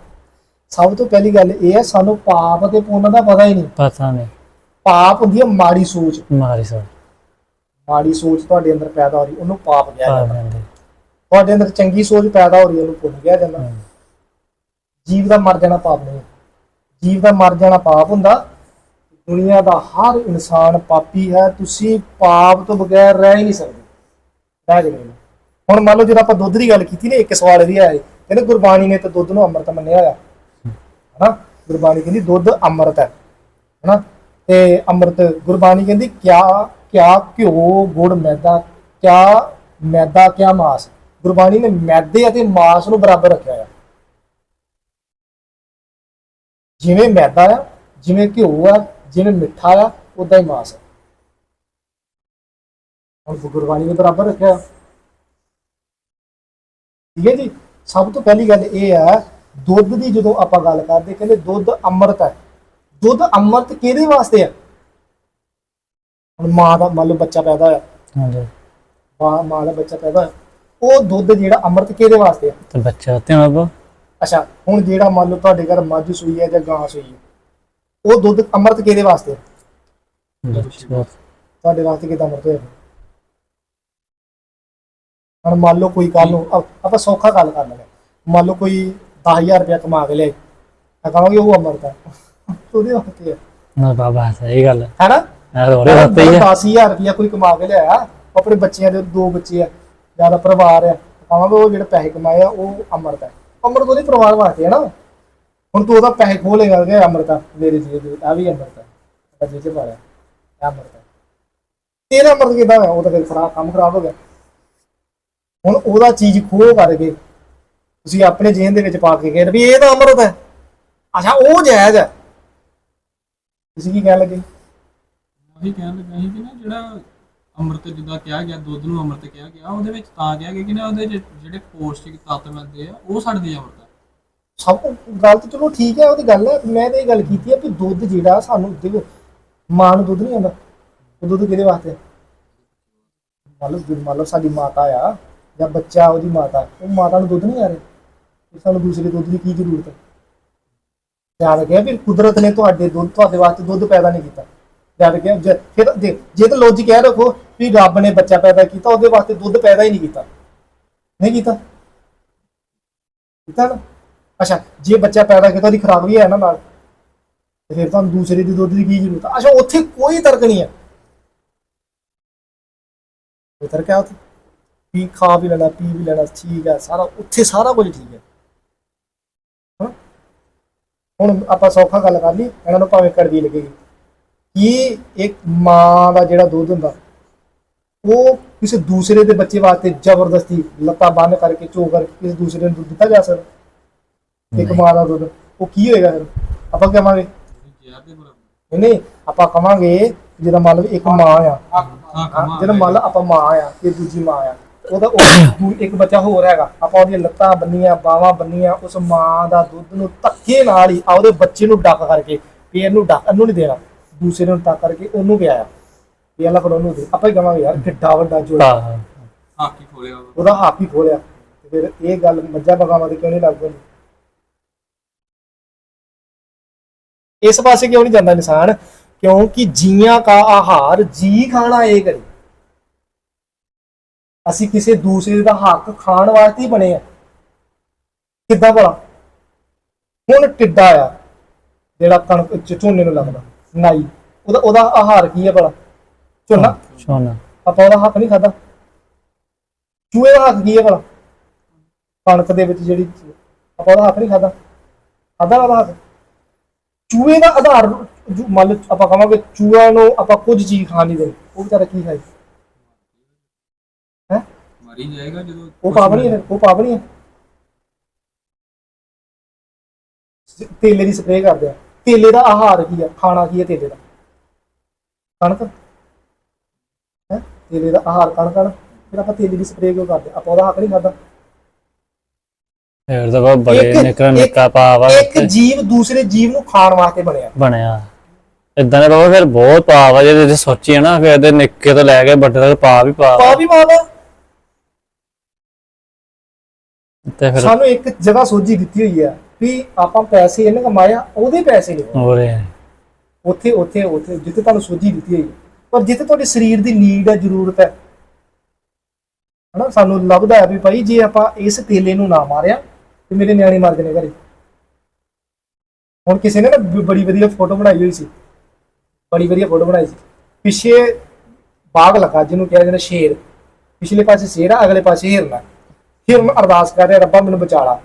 ਸਭ ਤੋਂ ਪਹਿਲੀ ਗੱਲ ਇਹ ਹੈ ਸਾਨੂੰ ਪਾਪ ਤੇ ਪੁੰਨ ਦਾ ਪਤਾ ਹੀ ਨਹੀਂ। ਪਤਾ ਨਹੀਂ। ਪਾਪ ਹੁੰਦੀ ਹੈ ਮਾੜੀ ਸੋਚ। ਮਾਰੀ ਸਰ ਮਾੜੀ ਸੋਚ ਤੁਹਾਡੇ ਅੰਦਰ ਪੈਦਾ ਹੋ ਰਹੀ ਉਹਨੂੰ ਪਾਪ ਕਿਹਾ ਜਾਂਦਾ। ਤੁਹਾਡੇ ਅੰਦਰ ਚੰਗੀ ਸੋਚ ਪੈਦਾ ਹੋ ਰਹੀ ਉਹਨੂੰ ਭੁੱਲ ਗਿਆ ਜਾਂਦਾ। ਜੀਵ ਦਾ ਮਰ ਜਾਣਾ ਪਾਪ ਨਹੀਂ। ਜੀਵ ਦਾ ਮਰ ਜਾਣਾ ਪਾਪ ਹੁੰਦਾ। ਦੁਨੀਆ ਦਾ ਹਰ ਇਨਸਾਨ ਪਾਪੀ ਹੈ ਤੁਸੀਂ ਪਾਪ ਤੋਂ ਬਗੈਰ ਰਹਿ ਹੀ ਨਹੀਂ ਸਕਦੇ। ਰਹਿ ਜਾਵੇ ਹੁਣ ਮੰਨ ਲਓ ਜਦੋਂ ਆਪਾਂ ਦੁੱਧ ਦੀ ਗੱਲ ਕੀਤੀ ਨੇ ਇੱਕ ਸਵਾਲ ਵੀ ਆਇਆ। ਕਹਿੰਦੇ ਗੁਰਬਾਣੀ ਨੇ ਤਾਂ ਦੁੱਧ ਨੂੰ ਅੰਮ੍ਰਿਤ ਮੰਨਿਆ ਹੋਇਆ। ਹਨਾ, ਗੁਰਬਾਣੀ ਕਹਿੰਦੀ ਦੁੱਧ ਅੰਮ੍ਰਿਤ ਹੈ, ਹਨਾ, ਤੇ ਅੰਮ੍ਰਿਤ ਗੁਰਬਾਣੀ ਕਹਿੰਦੀ ਕਿਆ ਕਿਆ ਘਿਓ, ਗੁੜ, ਮੈਦਾ, ਕਿਆ ਮੈਦਾ, ਕਿਆ ਮਾਸ, ਗੁਰਬਾਣੀ ਨੇ ਮੈਦੇ ਅਤੇ ਮਾਸ ਨੂੰ ਬਰਾਬਰ ਰੱਖਿਆ ਹੈ ਜਿਵੇਂ ਮੈਦਾ ਆ, ਜਿਵੇਂ ਘਿਓ ਆ, ਜਿਵੇਂ ਮਿੱਠਾ ਆ ਉਦਾਂ ਹੀ ਮਾਸ ਹੈ ਹੁਣ ਗੁਰਬਾਣੀ ਨੇ ਬਰਾਬਰ ਰੱਖਿਆ। ਠੀਕ ਹੈ ਜੀ, ਸਭ ਤੋਂ ਪਹਿਲੀ ਗੱਲ ਇਹ ਹੈ ਦੁੱਧ ਦੀ ਜਦੋਂ ਆਪਾਂ ਗੱਲ ਕਰਦੇ ਕਹਿੰਦੇ ਦੁੱਧ ਅੰਮ੍ਰਿਤ ਹੈ। ਦੁੱਧ ਅੰਮ੍ਰਿਤ ਕਿਹਦੇ ਵਾਸਤੇ ਹੈ? ਹੁਣ ਮਾਂ ਦਾ ਮੰਨ ਲਓ ਬੱਚਾ ਪੈਦਾ ਹੋਇਆ। ਹਾਂਜੀ। ਮਾਂ ਮਾਂ ਦਾ ਬੱਚਾ ਪੈਦਾ ਹੋਇਆ। ਉਹ ਦੁੱਧ ਜਿਹੜਾ ਅੰਮ੍ਰਿਤ ਕਿਹਦੇ ਵਾਸਤੇ ਹੈ? ਤੇ ਬੱਚਾ ਤੇ ਬਾਬਾ ਅੱਛਾ ਹੁਣ ਜਿਹੜਾ ਮੰਨ ਲਓ ਤੁਹਾਡੇ ਘਰ ਮੱਝ ਸੂਈ ਹੈ ਜਾਂ ਗਾਂ ਸੂਈ ਹੈ ਉਹ ਦੁੱਧ ਅੰਮ੍ਰਿਤ ਕਿਹਦੇ ਵਾਸਤੇ ਹੈ? ਤੁਹਾਡੇ ਵਾਸਤੇ ਕਿਦਾਂ ਅੰਮ੍ਰਿਤ ਹੁਣ ਮੰਨ ਲਓ ਕੋਈ ਕੱਲ ਨੂੰ ਆਪ- ਸੌਖਾ ਗੱਲ ਕਰ ਲਾਂਗੇ ਮੰਨ ਲਓ ਕੋਈ 10000 ਰੁਪਇਆ ਕਮਾ ਕੇ ਲਿਆਏ ਤਾਂ ਕਹਾਂਗੇ ਉਹ ਅੰਮ੍ਰਿਤ ਉਹਦੇ ਵਾਸਤੇ ਨਾ ਬਾਬਾ ਸਹੀ ਗੱਲ ਹੈ। ਹੈਨਾ? ਹੋਰੇ ਹੱਥੇ ਹੀ ਹੈ। 10000 ਰੁਪਇਆ ਕੋਈ ਕਮਾ ਕੇ ਲਿਆਇਆ। ਆਪਣੇ ਬੱਚਿਆਂ ਦੇ ਦੋ ਬੱਚੇ ਆ। ਜ਼ਿਆਦਾ ਪਰਿਵਾਰ ਆ। ਕਹਾਂਗੇ ਉਹ ਜਿਹੜੇ ਪੈਸੇ ਕਮਾਏ ਆ ਉਹ ਅੰਮ੍ਰਿਤ ਅੰਮ੍ਰਿਤ ਉਹਦੇ ਪਰਿਵਾਰ ਵਾਸਤੇ ਹੈ ਨਾ। ਹੁਣ ਤੂੰ ਉਹਦਾ ਪੈਸੇ ਖੋਲੇਗਾ ਕਿ ਅੰਮ੍ਰਿਤ ਆ ਮੇਰੇ ਜੀ ਦੇ ਆ ਵੀ ਅੰਮ੍ਰਿਤ ਬੱਜੇ ਚ ਪਾਇਆ ਇਹ ਅੰਮ੍ਰਿਤ ਤੇਰਾ ਅੰਮ੍ਰਿਤ ਕਿਦਾਂ ਹੋਇਆ? ਉਹ ਤਾਂ ਫਿਰ ਖਰਾਬ ਕੰਮ ਖਰਾਬ ਹੋ ਗਿਆ। ਹੁਣ ਉਹਦਾ ਚੀਜ਼ ਖੋਹ ਕਰਕੇ ਤੁਸੀਂ ਆਪਣੇ ਜੇਨ ਦੇ ਵਿੱਚ ਪਾ ਕੇ ਗਏ ਵੀ ਇਹ ਤਾਂ ਅੰਮ੍ਰਿਤ ਹੈ। ਅੱਛਾ ਉਹ ਜਾਇਜ਼ ਹੈ। ਤੁਸੀਂ ਕੀ ਕਹਿਣ ਲੱਗੇ? ਉਹੀ ਕਹਿਣ ਲੱਗਾ ਸੀ ਕਿ ਨਾ ਜਿਹੜਾ ਅੰਮ੍ਰਿਤ ਜਿੱਦਾਂ ਕਿਹਾ ਗਿਆ ਦੁੱਧ ਨੂੰ ਅੰਮ੍ਰਿਤ ਕਿਹਾ ਗਿਆ ਉਹਦੇ ਵਿੱਚ ਤਾਂ ਕਿਹਾ ਗਿਆ ਕਿ ਨਾ ਉਹਦੇ 'ਚ ਜਿਹੜੇ ਪੌਸ਼ਟਿਕ ਤੱਤ ਮਿਲਦੇ ਆ ਉਹ ਸਾਡੇ ਅੰਮ੍ਰਿਤ ਆ ਸਭ ਗੱਲ ਤਾਂ ਚਲੋ ਠੀਕ ਹੈ ਉਹ ਤੇ ਗੱਲ ਹੈ ਮੈਂ ਤਾਂ ਇਹ ਗੱਲ ਕੀਤੀ ਹੈ ਕਿ ਦੁੱਧ ਜਿਹੜਾ ਸਾਨੂੰ ਦੇਖੋ ਮਾਂ ਨੂੰ ਦੁੱਧ ਨਹੀਂ ਆਉਂਦਾ। ਉਹ ਦੁੱਧ ਕਿਹਦੇ ਵਾਸਤੇ? ਹੈ? ਮੰਨ ਲਓ ਮੰਨ ਲਓ ਸਾਡੀ ਮਾਤਾ ਆ ਜਾਂ ਬੱਚਾ ਉਹਦੀ ਮਾਤਾ ਉਹ ਮਾਤਾ ਨੂੰ ਦੁੱਧ ਨਹੀਂ ਆ ਰਿਹਾ। ਤੇ ਸਾਨੂੰ ਦੂਸਰੇ ਦੁੱਧ ਦੀ ਕੀ ਜ਼ਰੂਰਤ ਹੈ? ਧਿਆਨ ਰੱਖਿਆ ਵੀ ਕੁਦਰਤ ਨੇ ਤੁਹਾਡੇ ਦੁੱਧ, ਤੁਹਾਡੇ ਵਾਸਤੇ ਦੁੱਧ ਪੈਦਾ ਨਹੀਂ ਕੀਤਾ। ਧਿਆਨ ਰੱਖਿਆ ਜੇ ਫਿਰ ਜੇ ਤਾਂ ਲੌਜੀਕ ਕਹਿ ਰੱਖੋ ਵੀ ਰੱਬ ਨੇ ਬੱਚਾ ਪੈਦਾ ਕੀਤਾ, ਉਹਦੇ ਵਾਸਤੇ ਦੁੱਧ ਪੈਦਾ ਹੀ ਨਹੀਂ ਕੀਤਾ। ਨਹੀਂ ਕੀਤਾ। ਕੀਤਾ ਨਾ? ਅੱਛਾ, ਜੇ ਬੱਚਾ ਪੈਦਾ ਕੀਤਾ, ਉਹਦੀ ਖਰਾਬ ਵੀ ਹੈ ਨਾ ਨਾਲ। ਤੇ ਫਿਰ ਤੁਹਾਨੂੰ ਦੂਸਰੇ ਦੀ ਦੁੱਧ ਦੀ ਕੀ ਜ਼ਰੂਰਤ ਹੈ? ਅੱਛਾ, ਉੱਥੇ ਕੋਈ ਤਰਕ ਨਹੀਂ ਹੈ। ਕੋਈ ਤਰਕ ਹੈ ਉੱਥੇ? ਵੀ ਖਾ ਵੀ ਲੈਣਾ, ਪੀ ਵੀ ਲੈਣਾ, ਠੀਕ ਹੈ, ਸਾਰਾ ਉੱਥੇ ਸਾਰਾ ਕੁਝ ਠੀਕ ਹੈ। ਹੁਣ ਆਪਾਂ ਸੌਖਾ ਗੱਲ ਕਰ ਲਈ ਇਹਨਾਂ ਨੂੰ ਭਾਵੇਂ ਕੜਵੀ ਲੱਗੇਗੀ। ਕਿ ਇੱਕ ਮਾਂ ਦਾ ਜਿਹੜਾ ਦੁੱਧ ਹੁੰਦਾ ਉਹ ਕਿਸੇ ਦੂਸਰੇ ਦੇ ਬੱਚੇ ਵਾਸਤੇ ਜ਼ਬਰਦਸਤੀ ਲੱਤਾਂ ਬੰਨ ਕਰਕੇ ਚੋ ਕਰਕੇ ਕਿਸੇ ਦੂਸਰੇ ਨੂੰ ਦੁੱਧ ਦਿੱਤਾ ਜਾ ਸਕਦਾ? ਇੱਕ ਮਾਂ ਦਾ ਦੁੱਧ ਉਹ ਕੀ ਹੋਏਗਾ ਫਿਰ? ਆਪਾਂ ਕਹਾਂਗੇ ਨਹੀਂ ਨਹੀਂ ਆਪਾਂ ਕਵਾਂਗੇ ਜਿਹਦਾ ਮੰਨ ਲਓ ਇੱਕ ਮਾਂ ਆ ਜਿਹਦਾ ਮੰਨ ਲਓ ਆਪਾਂ ਮਾਂ ਆ ਤੇ ਦੂਜੀ ਮਾਂ ਆ ਉਹਦਾ ਉਹ ਦੂ- ਇੱਕ ਬੱਚਾ ਹੋਰ ਹੈਗਾ। ਆਪਾਂ ਉਹਦੀਆਂ ਲੱਤਾਂ ਬੰਨੀਆਂ ਬਾਹਾਂ ਬੰਨੀਆਂ ਉਸ ਮਾਂ ਦਾ ਦੁੱਧ ਨੂੰ ਧੱਕੇ ਨਾਲ ਹੀ ਆ ਉਹਦੇ ਬੱਚੇ ਨੂੰ ਡੱਕ ਕਰਕੇ ਵੀ ਇਹਨੂੰ ਡੱਕ ਇਹਨੂੰ ਨਹੀਂ ਦੇਣਾ। ਦੂਸਰੇ ਨੂੰ ਡੱਕ ਕਰਕੇ ਉਹਨੂੰ ਪਿਆਇਆ ਵੀ ਅੱਲਾ ਪਰ ਉਹਨੂੰ ਦੇ। ਆਪਾਂ ਹੀ ਕਵਾਂਗੇ ਯਾਰ ਕਿੱਡਾ ਵੱਡਾ ਜੋੜਾ। ਹਾਂ ਹਾਕੀ ਖੋਲਿਆ। ਉਹਦਾ। ਆਪ ਹੀ ਖੋਲਿਆ। ਤੇ ਫਿਰ ਇਹ ਗੱਲ ਮੱਝਾਂ ਬਗਾਵਾਂ ਦੇ ਕਿਉਂ ਨਹੀਂ ਲੱਗ ਇਸ ਪਾਸੇ ਕਿਉਂ ਨਹੀਂ ਜਾਂਦਾ ਇਨਸਾਨ ਕਿਉਂਕਿ ਜੀਆਂ ਕਾ ਆਹਾਰ ਜੀ ਖਾਣਾ ਇਹ ਕਰੇ। ਅਸੀਂ ਕਿਸੇ ਦੂਸਰੇ ਦਾ ਹੱਕ ਖਾਣ ਵਾਸਤੇ ਹੀ ਬਣੇ ਆ। ਕਿੱਦਾਂ ਭਲਾ? ਹੁਣ ਟਿੱਡਾ ਆ ਜਿਹੜਾ ਕਣਕ ਚ- ਝੋਨੇ ਨੂੰ ਲੱਗਦਾ ਨਾਈ। ਉਹਦਾ ਉਹਦਾ ਆਹਾਰ ਕੀ ਹੈ ਭਲਾ? ਝੋਨਾ? ਸੋਨਾ ਆਪਾਂ ਉਹਦਾ ਹੱਕ ਨਹੀਂ ਖਾਦਾ ਚੂਹੇ ਦਾ ਹੱਕ ਕੀ ਹੈ ਭਲਾ? ਕਣਕ ਦੇ ਵਿੱਚ ਜਿਹੜੀ ਆਪਾਂ ਉਹਦਾ ਹੱਕ ਨਹੀਂ ਖਾਦਾ ਖਾਦਾ ਉਹਦਾ ਹੱਕ? ਚੂਹੇ ਦਾ ਆਧਾਰ ਮੰਨ ਲਓ ਆਪਾਂ ਕਹਾਂਗੇ ਚੂਹਾ ਨੂੰ ਆਪਾਂ ਕੁਝ ਚੀਜ਼ ਖਾਣ ਨਹੀਂ ਦੇਣੀ। ਉਹ ਵਿਚਾਰਾ ਕੀ ਖਾਏ? ਮਰੀ ਜਾਏਗਾ ਜਦੋਂ ਉਹ ਪਾਪ ਨਹੀਂ ਹੈ ਫਿਰ, ਉਹ ਪਾਪ ਨਹੀਂ ਹੈ। ਤੇਲੇ ਦੀ ਸਪਰੇਅ ਕਰਦੇ ਆ। ਤੇਲੇ ਦਾ ਆਹਾਰ ਕੀ ਆ? ਖਾਣਾ ਕੀ ਹੈ ਤੇਲੇ ਦਾ? ਕਣਕ? ਹੈ? ਤੇਲੇ ਦਾ ਆਹਾਰ ਕਣਕ ਨਾ। ਫਿਰ ਆਪਾਂ ਤੇਲੇ ਦੀ ਸਪਰੇਅ ਕਿਉਂ ਕਰਦੇ ਆਪਾਂ ਉਹਦਾ ਹੱਕ ਨਹੀਂ ਖਾਦਾ ਤਾਂ ਬਾਬਾ ਬੜੇ ਇੱਕ- ਨਿਕਰਾ ਇੱਕ- ਨਿੱਕਾ ਪਾਵਾ ਇੱਕ ਜੀਵ ਦੂਸਰੇ ਜੀਵ ਨੂੰ ਖਾਣ ਵਾਸਤੇ ਬਣਿਆ। ਬਣਿਆ। ਇਦਾਂ ਦੇ ਬਾਬਾ ਫਿਰ ਬਹੁਤ ਪਾਪ ਆ ਜੇ ਜੇ ਸੋਚੀਏ ਨਾ ਫਿਰ ਇਹਦੇ ਨਿੱਕੇ ਤੋਂ ਲੈ ਕੇ ਵੱਡੇ ਤੱਕ ਪਾਪ ਹੀ ਪਾਪ ਆ। ਪਾਪ ਹੀ ਤੇ ਫਿਰ। ਸਾਨੂੰ ਇੱਕ ਜਗ੍ਹਾ ਸੋਝੀ ਦਿੱਤੀ ਹੋਈ ਆ ਵੀ ਆਪਾਂ ਪੈਸੇ ਇਹਨੇ ਕਮਾਇਆ ਉਹਦੇ ਪੈਸੇ ਨਹੀਂ ਹੋਰੇ ਉੱਥੇ ਉੱਥੇ ਉੱਥੇ ਜਿੱਥੇ ਤੁਹਾਨੂੰ ਸੋਝੀ ਦਿੱਤੀ ਹੋਈ ਹੈ। ਪਰ ਜਿੱਥੇ ਤੁਹਾਡੇ ਸਰੀਰ ਦੀ ਨੀਡ ਹੈ ਜ਼ਰੂਰਤ ਹੈ ਹਨਾ ਸਾਨੂੰ ਲੱਭਦਾ ਹੈ ਵੀ ਭਾਈ ਜੇ ਆਪਾਂ ਇਸ ਤੇਲੇ ਨੂੰ ਨਾ ਮਾਰਿਆ ਤੇ ਮੇਰੇ ਨਿਆਣੇ ਮਰ ਜਾਣੇ ਘਰੇ। ਹੁਣ ਕਿਸੇ ਨੇ ਨਾ ਬੜੀ ਵਧੀਆ ਫੋਟੋ ਬਣਾਈ ਹੋਈ ਸੀ। ਬੜੀ ਵਧੀਆ ਫੋਟੋ ਬਣਾਈ ਸੀ। ਪਿੱਛੇ ਬਾਗ ਲੱਗਾ ਜਿਹਨੂੰ ਕਿਹਾ ਜਾਂਦਾ ਸ਼ੇਰ। ਪਿਛਲੇ ਪਾਸੇ ਸ਼ੇਰ ਆ ਅਗਲੇ ਪਾਸੇ ਹਿਰਨ। ਹਿਰਨ ਅਰਦਾਸ ਕਰ ਰਿਹਾ ਰੱਬਾ ਮੈਨੂੰ ਬਚਾ ਲਾ।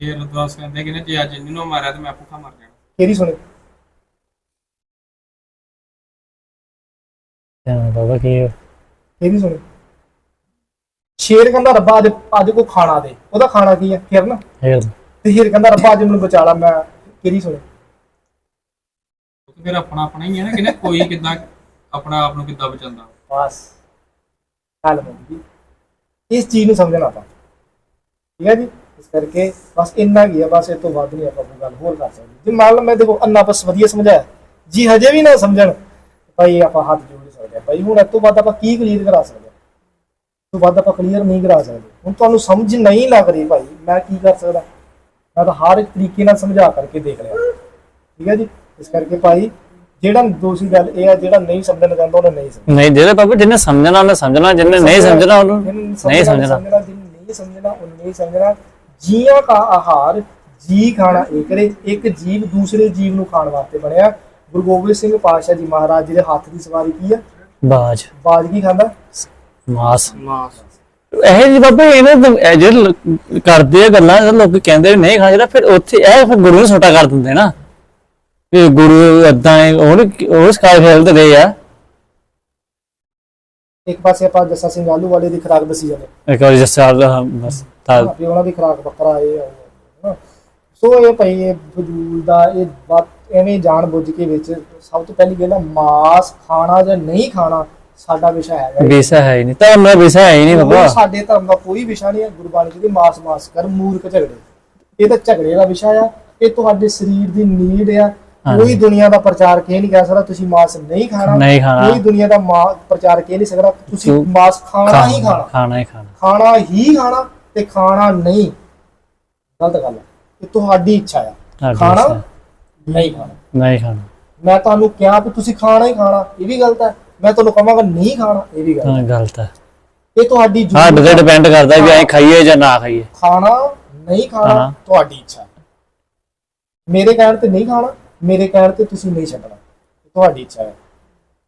ਸ਼ੇਰ ਅਰਦਾਸ ਕਰਦੇ ਕਿ ਜੇ ਅੱਜ ਇਹਨੂੰ ਮਾਰਿਆ ਤੇ ਮੈਂ ਭੁੱਖਾ ਮਰ ਜਾਣਾ। ਕਿਹਦੀ ਸੁਣੇ? ਹਾਂ ਬਾਬਾ ਕੀ ਕਿਹਦੀ ਸੁਣੇ? ਸ਼ੇਰ ਕਹਿੰਦਾ ਰੱਬਾ ਅੱਜ ਅੱਜ ਕੋ ਖਾਣਾ ਦੇ। ਉਹਦਾ ਖਾਣਾ ਕੀ ਹੈ ਹਿਰਨ ਹੈ ਤੇ ਹਿਰ ਕਹਿੰਦਾ ਰੱਬਾ ਅੱਜ ਮੈਨੂੰ ਬਚਾ ਲਾ। ਮੈਂ ਕਿਹਦੀ ਸੁਣੇ? ਉਹ ਤਾਂ ਫਿਰ ਆਪਣਾ ਆਪਣਾ ਹੀ ਹੈ ਨਾ ਕਿ ਕੋਈ ਕਿਦਾਂ ਆਪਣਾ ਆਪ ਨੂੰ ਕਿੱਦਾਂ ਬਚਾਉਂਦਾ। ਬਸ। ਗੱਲ ਮੁੱਕ ਗਈ। ਇਸ ਚੀਜ਼ ਨੂੰ ਸਮਝਣਾ ਆਪਾਂ। ਠੀਕ ਹੈ ਜੀ? ਇਸ ਕਰਕੇ ਬਸ ਇੰਨਾ ਕੀ ਹੈ ਬਸ ਇਹ ਤੋਂ ਵੱਧ ਨਹੀਂ ਆਪਾਂ ਕੋਈ ਗੱਲ ਹੋਰ ਕਰ ਸਕਦੇ। ਜੇ ਮੰਨ ਲਓ ਮੈਂ ਦੇਖੋ, ਅੰਨਾ ਬਸ ਵਧੀਆ ਸਮਝਾਇਆ। ਜੀ ਹਜੇ ਵੀ ਨਾ ਸਮਝਣ ਭਾਈ ਆਪਾਂ ਹੱਥ ਜੋੜ ਨਹੀਂ ਸਕਦੇ। ਭਾਈ ਹੁਣ ਇਸ ਤੋਂ ਵੱਧ ਆਪਾਂ ਕੀ ਕਲੀਅਰ ਕਰਾ ਸਕਦੇ? ਹਾਂ? ਇਸ ਤੋਂ ਵੱਧ ਆਪਾਂ ਕਲੀਅਰ ਨਹੀਂ ਕਰਾ ਸਕਦੇ। ਹੁਣ ਤੁਹਾਨੂੰ ਸਮਝ ਨਹੀਂ ਲੱਗ ਰਹੀ ਭਾਈ, ਮੈਂ ਕੀ ਕਰ ਸਕਦਾ? ਮੈਂ ਤਾਂ ਹਰ ਇੱਕ ਤਰੀਕੇ ਨਾਲ ਸਮਝਾ ਕਰਕੇ ਦੇਖ ਲਿਆ। ਠੀਕ ਹੈ ਜੀ? ਇਸ ਕਰਕੇ ਭਾਈ ਜਿਹੜਾ ਦੋਸ਼ੀ ਗੱਲ ਇਹ ਹੈ ਜਿਹੜਾ ਨਹੀਂ ਸਮਝਣਾ ਚਾਹੁੰਦਾ ਉਹਨੇ ਨਹੀਂ ਸਮਝਣਾ। ਨਹੀਂ ਜਿਹੜੇ ਬਾਬਾ ਜਿਹਨੇ ਸਮਝਣਾ ਉਹਨੇ ਸਮਝਣਾ ਜਿਹਨੇ ਨਹੀਂ ਸਮਝਣਾ ਉਹਨੂੰ ਨਹੀਂ ਸਮਝਣਾ ਸਮਝਣਾ। ਜਿਹਨੂੰ ਨਹੀਂ ਸਮਝਣਾ ਉਹ ਨਹੀਂ ਸਮਝਣਾ। ਜੀਵਾਂ ਦਾ ਆਹਾਰ ਜੀ ਖਾਣਾ ਇਹ ਕਰੇ ਇੱਕ ਜੀਵ ਦੂਸਰੇ ਜੀਵ ਨੂੰ ਖਾਣ ਵਾਸਤੇ ਬਣਿਆ। ਗੁਰੂ ਗੋਬਿੰਦ ਸਿੰਘ ਪਾਤਸ਼ਾਹ ਜੀ ਮਹਾਰਾਜ ਜੀ ਦੇ ਹੱਥ ਦੀ ਸਵਾਰੀ ਕੀ ਆ? ਬਾਜ। ਬਾਜ ਕੀ ਖਾਂਦਾ? ਮਾਸ। ਮਾਸ। ਇਹ ਜੀ ਬਾਬਾ ਇਹਨੇ ਜਿਹੜੇ ਕਰਦੇ ਆ ਗੱਲਾਂ ਲੋਕ ਕਹਿੰਦੇ ਨਹੀਂ ਖਾਣਾ ਫਿਰ ਉੱਥੇ ਇਹ ਫਿਰ ਗੁਰੂ ਨੂੰ ਛੋਟਾ ਕਰ ਦਿੰਦੇ ਨਾ। ਵੀ ਗੁਰੂ ਏਦਾਂ ਹੈ ਉਹ ਉਹ ਸਕਾਈ ਫੇਲਦੇ ਰਹੇ ਆ। ਇੱਕ ਪਾਸੇ ਆਪਾਂ ਜੱਸਾ ਸਿੰਘ ਆਲੂ ਵਾਲੇ ਦੀ ਖੁਰਾਕ ਦੱਸੀ ਜਾਂਦੇ। ਇੱਕ ਵਾਰੀ ਜੱਸਾ ਦਾ ਬਸ ਤਾਂ ਵੀ ਉਹਨਾਂ ਦੀ ਖੁਰਾਕ ਬੱਕਰਾ ਇਹ ਆ, ਹਨਾ। ਸੋ ਇਹ ਭਾਈ ਇਹ ਫਜ਼ੂਲ ਦਾ ਇਹ ਬਾਤ ਐਵੇਂ ਜਾਣ ਬੁੱਝ ਕੇ ਵਿੱਚ ਸਭ ਤੋਂ ਪਹਿਲੀ ਗੱਲ ਆ ਮਾਸ ਖਾਣਾ ਜਾਂ ਨਹੀਂ ਖਾਣਾ ਸਾਡਾ ਵਿਸ਼ਾ ਹੈਗਾ ਵੀਸਾ ਹੈ ਹੀ ਨਹੀਂ ਤਾਂ ਮੇਰਾ ਵੀਸਾ ਹੈ ਹੀ ਨਹੀਂ ਹੋਰ ਬਾਬਾ ਸਾਡੇ ਧਰਮ ਦਾ ਕੋਈ ਵਿਸ਼ਾ ਨਹੀਂ ਹੈ ਗੁਰਬਾਣੀ ਜੀ ਦੇ ਮਾਸ ਮਾਸ ਕਰ ਮੂਰਖ ਝਗੜੇ। ਇਹ ਤਾਂ ਝਗੜੇ ਦਾ ਵਿਸ਼ਾ ਆ ਇਹ ਤੁਹਾਡੇ ਸਰੀਰ ਦੀ ਨੀਡ ਆ ਕੋਈ ਦੁਨੀਆ ਦਾ ਪ੍ਰਚਾਰ ਕੇ ਨਹੀਂ ਕਹਿ ਸਕਦਾ ਤੁਸੀਂ ਮਾਸ ਨਹੀਂ ਖਾਣਾ ਨਹੀਂ ਖਾਣਾ। ਕੋਈ ਦੁਨੀਆ ਦਾ ਪ੍ਰਚਾਰ ਕੇ ਨਹੀਂ ਸਕਦਾ ਤੁਸੀਂ ਮਾਸ ਖਾਣਾ ਹੀ ਖਾਣਾ। ਖਾਣਾ ਹੀ ਖਾਣਾ। ਖਾਣਾ ਹੀ ਖਾਣਾ ਤੇ ਖਾਣਾ ਨਹੀਂ। ਗਲਤ ਗੱਲ ਹੈ। ਇਹ ਤੁਹਾਡੀ ਇੱਛਾ ਆ। ਖਾਣਾ। ਨਹੀਂ ਖਾਣਾ। ਨਹੀਂ ਖਾਣਾ। ਮੈਂ ਤੁਹਾਨੂੰ ਕਿਹਾ ਕਿ ਤੁਸੀਂ ਖਾਣਾ ਹੀ ਖਾਣਾ ਇਹ ਵੀ ਗਲਤ ਹੈ। ਮੈਂ ਤੁਹਾਨੂੰ ਕਹਾਂਗਾ ਨਹੀਂ ਖਾਣਾ ਇਹ ਵੀ ਗਲਤ ਹੈ ਹਾਂ। ਗਲਤ ਹੈ। ਇਹ ਤੁਹਾਡੀ ਹਾਂ ਜ਼ਰੂਰਤ ਤੇ। ਡਿਪੈਂਡ ਕਰਦਾ ਵੀ ਅਸੀਂ ਖਾਈਏ ਜਾਂ ਨਾ ਖਾਈਏ। ਖਾਣਾ ਨਹੀਂ ਖਾਣਾ। ਤੁਹਾਡੀ ਇੱਛਾ। ਮੇਰੇ ਕਹਿਣ ਤੇ ਨਹੀਂ ਖਾਣਾ ਮੇਰੇ ਕਹਿਣ ਤੇ ਤੁਸੀਂ ਨਹੀਂ ਛੱਡਣਾ। ਤੁਹਾਡੀ ਇੱਛਾ ਹੈ।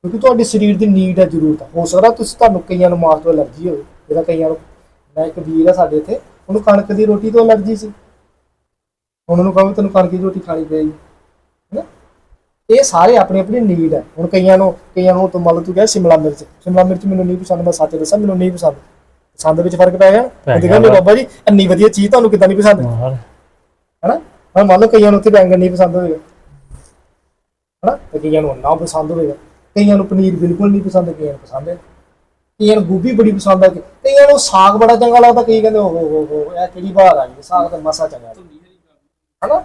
ਕਿਉਂਕਿ ਤੁਹਾਡੇ ਸਰੀਰ ਦੀ ਨੀਡ ਹੈ ਜ਼ਰੂਰਤ ਹੈ। ਹੋ ਸਕਦਾ ਤੁਸੀਂ ਤੁਹਾਨੂੰ ਕਈਆਂ ਨੂੰ ਮਾਸ ਤੋਂ ਐਲਰਜੀ ਹੋਵੇ। ਜਿਹਦਾ ਕਈਆਂ ਨੂੰ ਮੈਂ ਇੱਕ ਵੀਰ ਆ ਸਾਡੇ ਇੱਥੇ। ਉਹਨੂੰ ਕਣਕ ਦੀ ਰੋਟੀ ਤੋਂ ਐਲਰਜੀ ਸੀ। ਉਹਨਾਂ ਨੂੰ ਕਹੋ ਤੈਨੂੰ ਕਣਕ ਦੀ ਰੋਟੀ ਖਾਣੀ ਪਏਗੀ ਹੈਨਾ? ਇਹ ਸਾਰੇ ਆਪਣੀ ਆਪਣੀ ਨੀਡ ਹੈ। ਹੁਣ ਕਈਆਂ ਨੂੰ ਕਈਆਂ ਨੂੰ ਤੋਂ ਮੰਨ ਲਓ ਤੂੰ ਕਿਹਾ ਸ਼ਿਮਲਾ ਮਿਰਚ। ਸ਼ਿਮਲਾ ਮਿਰਚ ਮੈਨੂੰ ਨਹੀਂ ਪਸੰਦ ਮੈਂ ਸੱਚ ਦੱਸਾਂ ਮੈਨੂੰ ਨਹੀਂ ਪਸੰਦ। ਪਸੰਦ ਵਿੱਚ ਫ਼ਰਕ ਪੈ ਗਿਆ। ਗਿਆ ਕਹਿੰਦੇ। ਬਾਬਾ ਜੀ ਇੰਨੀ ਵਧੀਆ ਚੀਜ਼ ਤੁਹਾਨੂੰ ਕਿੱਦਾਂ ਨਹੀਂ ਪਸੰਦ? ਹੈਨਾ? ਹੁਣ ਮੰਨ ਲਓ ਕਈਆਂ ਨੂੰ ਉੱਥੇ ਬੈਂਗਣ ਨਹੀਂ ਪਸੰਦ ਹੋਵੇਗਾ ਹੈਨਾ? ਤੇ ਕਈਆਂ ਨੂੰ ਨਾ ਪਸੰਦ ਹੋਵੇਗਾ। ਕਈਆਂ ਨੂੰ ਪਨੀਰ ਬਿਲਕੁਲ ਨਹੀਂ ਪਸੰਦ ਕਈਆਂ ਨੂੰ ਪਸੰਦ ਹੈ। ਕਈਆਂ ਨੂੰ ਗੋਭੀ ਬੜੀ ਪਸੰਦ ਹੈ ਕਈਆਂ ਨੂੰ ਸਾਗ ਬੜਾ ਚੰਗਾ ਲੱਗਦਾ ਕਈ ਕਹਿੰਦੇ ਓ ਹੋ ਹੋ ਇਹ ਕਿਹੜੀ ਬਾਤ ਆ ਗਈ ਸਾਗ ਤਾਂ ਮਸਾ ਚੰਗਾ ਹੈਨਾ?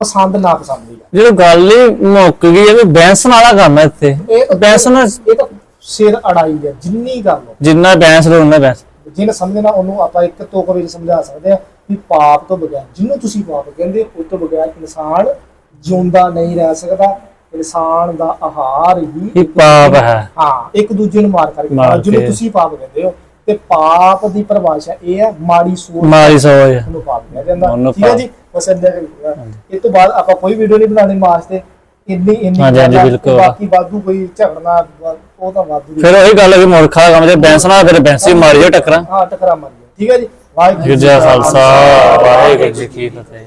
ਪਸੰਦ ਨਾ ਪਸੰਦ ਦੀ ਜਦੋਂ ਗੱਲ ਹੀ ਮੁੱਕ ਗਈ ਇਹ ਬੈਂਸਨ ਵਾਲਾ ਕੰਮ ਹੈ ਇੱਥੇ। ਬੈਂਸਨ ਇਹ ਤਾਂ ਸਿਰ ਅੜਾਈ ਹੈ ਜਿੰਨੀ ਗੱਲ ਜਿੰਨਾ ਬੈਂਸ ਲੋ ਉਹਨਾਂ ਬੈਂਸ। ਜਿਹਨੇ ਸਮਝਣਾ ਉਹਨੂੰ ਆਪਾਂ ਇੱਕ ਤੋਕ ਵਿੱਚ ਸਮਝਾ ਸਕਦੇ ਆ ਵੀ ਪਾਪ ਤੋਂ ਬਗੈਰ ਜਿਹਨੂੰ ਤੁਸੀਂ ਪਾਪ ਕਹਿੰਦੇ ਉਹ ਤੋਂ ਬਗੈਰ ਇਨਸਾਨ ਜਿਉਂਦਾ ਨਹੀਂ ਰਹਿ ਸਕਦਾ ਇਨਸਾਨ ਦਾ ਆਹਾਰ ਹੀ ਇਹ ਪਾਪ ਹੈ। ਹਾਂ ਇੱਕ ਦੂਜੇ ਨੂੰ ਮਾਰ ਕਰਕੇ ਮਾਰ ਜਿਹਨੂੰ। ਤੁਸੀਂ ਪਾਪ ਕਹਿੰਦੇ ਹੋ। ਤੇ ਪਾਪ ਦੀ ਪਰਿਭਾਸ਼ਾ ਇਹ ਹੈ ਮਾੜੀ ਸੋਚ। ਮਾਰੀ ਸੋਚ। ਨੂੰ ਪਾਪ ਕਿਹਾ ਜਾਂਦਾ। ਉਹਨੂੰ ਠੀਕ ਹੈ। ਜੀ? ਬਸ ਇੰਨਾ। ਇਹ ਤੋਂ ਬਾਅਦ ਆਪਾਂ ਕੋਈ ਵੀਡੀਓ ਨਹੀਂ ਬਣਾਉਣੀ ਮਾਸ ਤੇ। ਇੰਨੀ ਇੰਨੀ ਹਾਂਜੀ, ਹਾਂਜੀ, ਬਿਲਕੁਲ। ਬਾਕੀ ਵਾਧੂ ਕੋਈ ਝਗੜਨਾ ਉਹ ਤਾਂ ਵਾਧੂ ਦੀ ਫਿਰ ਉਹੀ ਗੱਲ ਹੈ ਕਿ ਮੁਰਖਾ ਕੰਮ ਜੇ ਬੈਂਸ ਨਾਲ ਫਿਰ ਬੈਂਸੀ ਮਾਰੀ ਜੋ ਟੱਕਰਾਂ। ਹਾਂ ਟਕਰਾ ਮਾਰੀ ਠੀਕ ਹੈ ਜੀ? ਵਾਹਿਗੁਰੂ ਜੀ ਖਾਲਸਾ। ਵਾਹਿਗੁਰੂ ਜੀ ਕੀ ਫਤਿਹ।